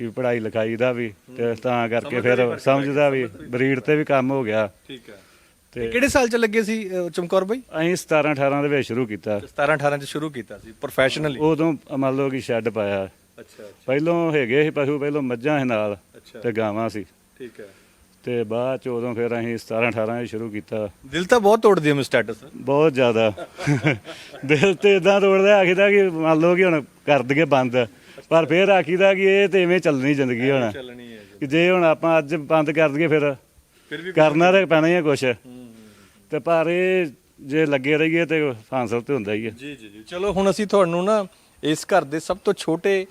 ਕਿ ਪੜ੍ਹਾਈ ਲਿਖਾਈ ਦਾ ਵੀ ਤੇ ਤਾਂ ਕਰਕੇ ਫਿਰ ਸਮਝਦਾ ਵੀ ਬਰੀਡ ਤੇ ਵੀ ਕੰਮ ਹੋ ਗਿਆ। ਠੀਕ ਹੈ। ਤੇ ਕਿਹੜੇ ਸਾਲ 'ਚ ਲੱਗੇ ਸੀ ਅ, ਚਮਕੌਰ ਬਾਈ? ਅਸੀਂ 17 18 ਦੇ ਵਿੱਚ ਸ਼ੁਰੂ ਕੀਤਾ। 17 18 'ਚ ਸ਼ੁਰੂ ਕੀਤਾ ਸੀ ਪ੍ਰੋਫੈਸ਼ਨਲੀ ਉਦੋਂ ਮੰਨ ਲਓ ਕਿ ਸ਼ੈੱਡ ਪਾਇਆ। ਅੱਛਾ ਪਹਿਲੋਂ ਹੈਗੇ ਸੀ ਪਸ਼ੂ ਪਹਿਲੋਂ ਮੱਝਾਂ ਸੀ ਨਾਲ ਅੱਛਾ। ਤੇ ਗਾਵਾਂ ਸੀ। ਠੀਕ ਹੈ। ਤੇ ਬਾਅਦ ਚ ਉਦੋਂ ਫਿਰ ਅਸੀਂ 17 18 ਚ ਸ਼ੁਰੂ ਕੀਤਾ। ਦਿਲ ਤਾਂ ਬਹੁਤ ਤੋੜਦੀ ਹੈ ਮੈਂ ਸਟੇਟਸ ਬਹੁਤ ਜ਼ਿਆਦਾ। ਦਿਲ ਤੇ ਇਦਾਂ ਤੋੜਦਾ ਆਖੀਦਾ ਕਿ ਮੰਨ ਲਓ ਕਿ ਹੁਣ ਕਰ ਦਈਏ ਬੰਦ। ਪਰ ਫਿਰ ਆਖੀਦਾ ਕਿ ਇਹ ਤੇ ਐਵੇਂ ਚੱਲਣੀ ਜ਼ਿੰਦਗੀ ਹੁਣ। ਚੱਲਣੀ ਹੈ ਕਿ ਜੇ ਹੁਣ ਆਪਾਂ ਅੱਜ ਬੰਦ ਕਰ ਦਈਏ ਫਿਰ ਫਿਰ ਵੀ ਕਰਨਾ ਤੇ ਪੈਣਾ ਹੀ ਆ ਕੁਛ। ਤੇ ਪਰ ਇਹ ਜੇ ਲੱਗੇ ਰਹੀਏ ਤੇ ਹਾਸਲ ਤੇ ਹੁੰਦਾ ਹੀ ਹੈ ਜੀ ਜੀ ਜੀ। ਚਲੋ ਹੁਣ ਅਸੀਂ ਤੁਹਾਨੂੰ ਨਾ ਇਸ ਘਰ ਦੇ ਸਭ ਤੋਂ ਛੋਟੇ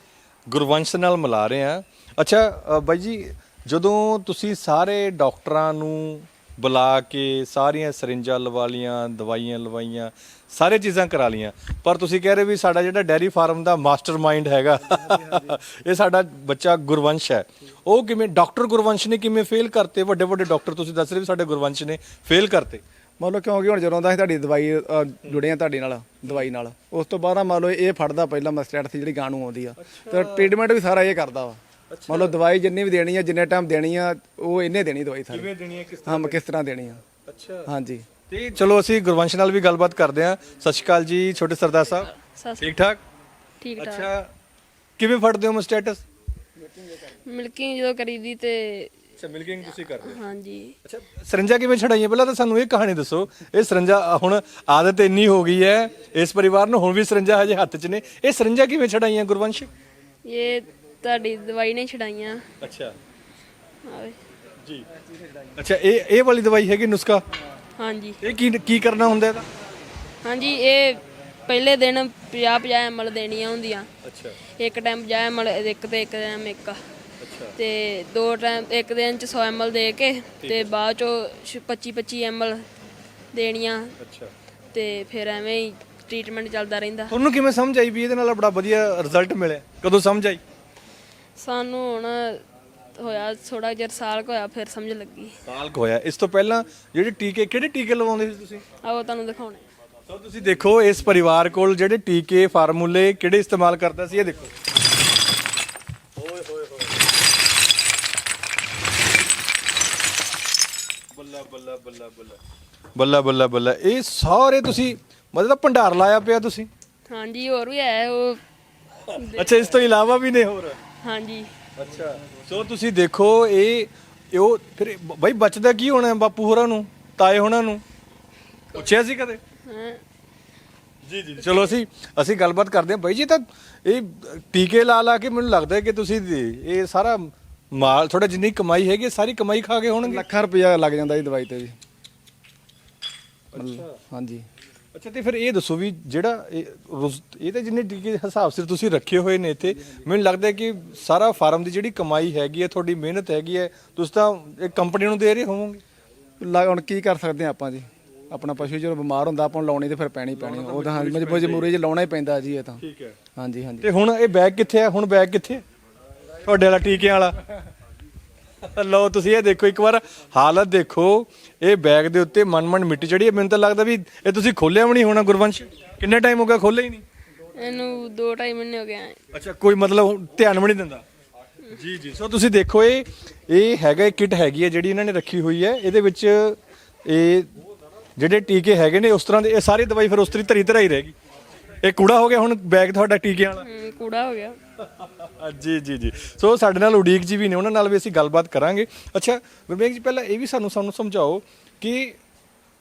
ਗੁਰਵੰਸ਼ ਨਾਲ ਮਿਲਾ ਰਹੇ ਹਾਂ। ਅੱਛਾ ਅ, ਬਾਈ ਜੀ ਜਦੋਂ ਤੁਸੀਂ ਸਾਰੇ ਡਾਕਟਰਾਂ ਨੂੰ ਬੁਲਾ ਕੇ ਸਾਰੀਆਂ ਸਰਿੰਜਾਂ ਲਵਾ ਲੀਆਂ ਦਵਾਈਆਂ ਲਵਾਈਆਂ ਸਾਰੇ ਚੀਜ਼ਾਂ ਕਰਾ ਲੀਆਂ ਪਰ ਤੁਸੀਂ ਕਹਿ ਰਹੇ ਵੀ ਸਾਡਾ ਜਿਹੜਾ ਡੈਰੀ ਫਾਰਮ ਦਾ ਮਾਸਟਰਮਾਈਂਡ ਹੈਗਾ ਇਹ ਸਾਡਾ ਬੱਚਾ ਗੁਰਵੰਸ਼ ਹੈ। ਉਹ ਕਿਵੇਂ ਡਾਕਟਰ ਗੁਰਵੰਸ਼ ਨੇ ਕਿਵੇਂ ਫੇਲ ਕਰਤੇ? ਵੱਡੇ ਵੱਡੇ ਡਾਕਟਰ ਤੁਸੀਂ ਦੱਸ ਰਹੇ ਵੀ ਸਾਡੇ ਗੁਰਵੰਸ਼ ਨੇ ਫੇਲ ਕਰਤੇ। ਮੰਨ ਲਓ ਕਿਉਂਕਿ ਹੁਣ ਜਦੋਂ ਦਾ ਅਸੀਂ ਤੁਹਾਡੀ ਦਵਾਈ ਅ, ਜੁੜੇ ਆ ਤੁਹਾਡੇ ਨਾਲ ਦਵਾਈ ਨਾਲ ਉਸ ਤੋਂ ਬਾਅਦ ਨਾ ਮੰਨ ਲਓ ਇਹ ਫੜਦਾ ਪਹਿਲਾਂ ਮਸਟੈਟ ਸੀ ਜਿਹੜੀ ਗਾਣੂ ਆਉਂਦੀ ਆ। ਤੇ ਟ੍ਰੀਟਮੈਂਟ ਵੀ ਸਾਰਾ ਇਹ ਕਰਦਾ ਵਾ। ਮੰਨ ਲਓ ਦਵਾਈ ਜਿੰਨੀ ਵੀ ਦੇਣੀ ਆ ਜਿੰਨੇ ਟਾਈਮ ਦੇਣੀ ਆ ਉਹ ਇਹਨੇ ਦੇਣੀ ਦਵਾਈ ਸਾਰੀ। ਕਿਵੇਂ ਦੇਣੀ ਹੈ ਕਿਸ ਹਾਂ ਕਿਸ ਤਰ੍ਹਾਂ ਦੇਣੀ ਆ। ਅੱਛਾ। ਹਾਂਜੀ। ਤੇ ਚਲੋ ਅਸੀਂ ਗੁਰਵੰਸ਼ ਨਾਲ ਵੀ ਗੱਲਬਾਤ ਕਰਦੇ ਹਾਂ। ਸਤਿ ਸ਼੍ਰੀ ਅਕਾਲ ਜੀ ਛੋਟੇ ਸਰਦਾਰ ਸਾਹਿਬ। ਸਤਿ ਠੀਕ ਠਾਕ? ਠੀਕ ਠਾਕ। ਅੱਛਾ ਕਿਵੇਂ ਫੜਦੇ ਹੋ ਸਟੇਟਸ ਮਿਲਕਿੰਗ ਜਦੋਂ ਕਰੀਦੀ ਤੇ ਅੱਛਾ ਮਿਲਕਿੰਗ ਤੁਸੀਂ ਕਰਦੇ ਹੋ। ਹਾਂਜੀ। ਅੱਛਾ ਸਰੰਜਾ ਕਿਵੇਂ ਛੜਾਈਆਂ ਪਹਿਲਾਂ ਤਾਂ ਸਾਨੂੰ ਇਹ ਕਹਾਣੀ ਦੱਸੋ। ਇਹ ਸਰੰਜਾ ਹੁਣ ਆਦਤ ਇੰਨੀ ਹੋ ਗਈ ਹੈ ਇਸ ਪਰਿਵਾਰ ਨੂੰ ਹੁਣ ਵੀ ਸਰੰਜਾ ਹਜੇ ਹੱਥ 'ਚ ਨੇ। ਇਹ ਸਰੰਜਾ ਕਿਵੇਂ ਛੜਾਈਆਂ ਗੁਰਵੰਸ਼? ਇਹ ਤੁਹਾਡੀ ਦਵਾਈ ਨੇ ਛਡਾਈਆਂ। ਅੱਛਾ। ਆਵੇ। ਜੀ। ਅੱਛਾ ਇਹ ਇਹ ਵਾਲੀ ਦਵਾਈ ਹੈਗੀ ਨੁਸਖਾ? ਹਾਂਜੀ। ਇਹ ਕੀ ਕੀ ਕਰਨਾ ਹੁੰਦਾ ਇਹਦਾ? ਹਾਂਜੀ ਇਹ ਪਹਿਲੇ ਦਿਨ 50 50 ਐਮਐਲ ਦੇਣੀਆਂ ਹੁੰਦੀਆਂ। ਅੱਛਾ। ਇੱਕ ਟਾਈਮ 50 ਐਮਐਲ ਇੱਕ ਤੇ ਇੱਕ ਟਾਈਮ ਇੱਕ। ਅੱਛਾ। ਤੇ ਦੋ ਟਾਈਮ ਇੱਕ ਦਿਨ ਚ 100 ਐਮਐਲ ਦੇ ਕੇ ਤੇ ਬਾਅਦ ਚੋਂ 25 25 ਐਮਐਲ ਦੇਣੀਆਂ। ਅੱਛਾ। ਤੇ ਫਿਰ ਐਵੇਂ ਹੀ ਟ੍ਰੀਟਮੈਂਟ ਚੱਲਦਾ ਰਹਿੰਦਾ। ਤੁਹਾਨੂੰ ਕਿਵੇਂ ਸਮਝ ਆਈ ਵੀ ਇਹਦੇ ਨਾਲ ਬੜਾ ਵਧੀਆ ਰਿਜ਼ਲਟ ਮਿਲਿਆ? ਕਦੋਂ ਸਮਝ ਆਈ? ਸਾਨੂੰ ਹੁਣ ਹੋਇਆ ਥੋੜਾ ਜਿਹਾ ਸਾਲ ਕੁ ਹੋਇਆ ਫਿਰ ਸਮਝ ਲੱਗੀ। ਸਾਲ ਕੁ ਹੋਇਆ। ਇਸ ਤੋਂ ਪਹਿਲਾਂ ਜਿਹੜੇ ਟੀਕੇ ਕਿਹੜੇ ਟੀਕੇ ਲਵਾਉਂਦੇ ਸੀ ਤੁਸੀਂ? ਆਓ ਤੁਹਾਨੂੰ ਦਿਖਾਉਣੇ। ਸੋ ਤੁਸੀਂ ਦੇਖੋ ਇਸ ਪਰਿਵਾਰ ਕੋਲ ਜਿਹੜੇ ਟੀਕੇ ਫਾਰਮੂਲੇ ਕਿਹੜੇ ਇਸਤੇਮਾਲ ਕਰਦਾ ਸੀ ਇਹ ਦੇਖੋ। ਓਏ ਹੋਏ ਹੋਏ ਬੱਲਾ ਬੱਲਾ ਬੱਲਾ ਬੱਲਾ। ਬੱਲਾ ਬੱਲਾ ਬੱਲਾ। ਇਹ ਸਾਰੇ ਤੁਸੀਂ ਮਤਲਬ ਭੰਡਾਰ ਲਾਇਆ ਪਿਆ ਤੁਸੀਂ? ਹਾਂਜੀ ਹੋਰ ਵੀ ਹੈ ਉਹ ਅੱਛਾ ਇਸ ਤੋਂ ਇਲਾਵਾ ਵੀ ਨੇ ਹੋਰ? ਹਾਂਜੀ। ਅੱਛਾ। ਸੋ ਤੁਸੀਂ ਦੇਖੋ ਇਹ ਇਹ ਉਹ ਫਿਰ ਬਾਈ ਬਚਦਾ ਕੀ ਹੋਣਾ ਬਾਪੂ ਹੋਰਾਂ ਨੂੰ ਤਾਏ ਹੋਰਾਂ ਨੂੰ? ਪੁੱਛਿਆ ਸੀ ਕਦੇ? ਹਾਂ? ਜੀ ਜੀ ਚਲੋ ਅਸੀਂ ਅਸੀਂ ਗੱਲਬਾਤ ਕਰਦੇ ਹਾਂ। ਬਾਈ ਜੀ ਤਾਂ ਇਹ ਟੀਕੇ ਲਾ ਲਾ ਕੇ ਮੈਨੂੰ ਲੱਗਦਾ ਹੈ ਕਿ ਤੁਸੀਂ ਇਹ ਸਾਰਾ ਮਾਲ ਥੋੜਾ ਜਿੰਨੀ ਕਮਾਈ ਹੈਗੀ ਸਾਰੀ ਕਮਾਈ ਖਾ ਗਏ ਹੋਣਗੇ? ਲੱਖਾਂ ਰੁਪਇਆ ਲੱਗ ਜਾਂਦਾ ਇਹ ਦਵਾਈ ਤੇ ਜੀ। ਮਤਲਬ, ਹਾਂਜੀ। ਅੱਛਾ ਤੇ ਫਿਰ ਇਹ ਦੱਸੋ ਵੀ ਜਿਹੜਾ ਇਹ ਰੋਜ਼- ਇਹ ਤਾਂ ਜਿੰਨੇ ਟੀਕੇ ਦੇ ਹਿਸਾਬ ਸਿਰ ਤੁਸੀਂ ਰੱਖੇ ਹੋਏ ਨੇ ਇੱਥੇ ਮੈਨੂੰ ਲੱਗਦਾ ਹੈ ਕਿ ਸਾਰਾ ਫਾਰਮ ਦੀ ਜਿਹੜੀ ਕਮਾਈ ਹੈਗੀ ਹੈ ਤੁਹਾਡੀ ਮਿਹਨਤ ਹੈਗੀ ਹੈ ਤੁਸੀਂ ਤਾਂ ਇਹ ਕੰਪਨੀ ਨੂੰ ਦੇ ਰਹੇ ਹੋਵੋਗੇ? ਲਾ- ਹੁਣ ਕੀ ਕਰ ਸਕਦੇ ਆ ਆਪਾਂ ਜੀ? ਆਪਣਾ ਪਸ਼ੂ ਜਦੋਂ ਬਿਮਾਰ ਹੁੰਦਾ ਆਪਾਂ ਨੂੰ ਲਾਉਣੀ ਤੇ ਫਿਰ ਪੈਣੀ ਪੈਣੀ ਉਹ ਤਾਂ ਹਾਂਜੀ ਮਜਬੂਰੀ 'ਚ ਲਾਉਣਾ ਹੀ ਪੈਂਦਾ ਜੀ ਇਹ ਤਾਂ। ਠੀਕ ਹੈ। ਹਾਂਜੀ ਹਾਂਜੀ। ਤੇ ਹੁਣ ਇਹ ਬੈਗ ਕਿੱਥੇ ਹੈ ਹੁਣ ਬੈਗ ਕਿੱਥੇ ਹੈ ਤੁਹਾਡੇ ਵਾਲਾ ਟੀਕਿਆਂ ਵਾਲਾ। ਲਓ ਤੁਸੀਂ ਇਹ ਦੇਖੋ ਇੱਕ ਵਾਰ ਹਾਲਤ ਦੇਖੋ। ਇਹ ਬੈਗ ਦੇ ਉੱਤੇ ਮਨ ਮਨ ਮਿੱਟੀ ਚੜੀ ਹੈ। ਮੈਨੂੰ ਤਾਂ ਲੱਗਦਾ ਵੀ ਇਹ ਤੁਸੀਂ ਖੋਲਿਆ ਵੀ ਨਹੀਂ ਹੋਣਾ ਗੁਰਵੰਸ਼ ਕਿੰਨੇ ਟਾਈਮ ਹੋ ਗਿਆ ਖੋਲਿਆ ਹੀ ਨਹੀਂ? ਇਹਨੂੰ 2.5 ਮਹੀਨੇ ਹੋ ਗਏ ਆਏ ਅੱਛਾ ਕੋਈ ਮਤਲਬ ਧਿਆਨ ਵੀ ਨਹੀਂ ਦਿੰਦਾ। ਜੀ ਜੀ। ਸੋ ਤੁਸੀਂ ਦੇਖੋ ਇਹ ਇਹ ਹੈਗਾ ਇਹ ਕਿਟ ਹੈਗੀ ਹੈ ਜਿਹੜੀ ਇਹਨਾਂ ਨੇ ਰੱਖੀ ਹੋਈ ਹੈ। ਇਹਦੇ ਵਿੱਚ ਇਹ ਜਿਹੜੇ ਟੀਕੇ ਹੈਗੇ ਨੇ ਉਸ ਤਰ੍ਹਾਂ ਦੇ ਇਹ ਸਾਰੀ ਦਵਾਈ ਫਿਰ ਉਸ ਤਰੀ ਧਰੀ ਧਰਾਈ ਰਹੇਗੀ ਇਹ ਕੂੜਾ ਹੋ ਗਿਆ ਹੁਣ ਬੈਗ ਤੁਹਾਡਾ ਟੀਕਿਆਂ ਵਾਲਾ। ਹਮ, ਕੂੜਾ ਹੋ ਗਿਆ। ਜੀ ਜੀ ਜੀ। ਸੋ ਸਾਡੇ ਨਾਲ ਉਡੀਕ ਜੀ ਵੀ ਨੇ ਉਹਨਾਂ ਨਾਲ ਵੀ ਅਸੀਂ ਗੱਲਬਾਤ ਕਰਾਂਗੇ। ਅੱਛਾ ਵਿਵੇਕ ਜੀ ਪਹਿਲਾਂ ਇਹ ਵੀ ਸਾਨੂੰ ਸਾਨੂੰ ਸਮਝਾਓ ਕਿ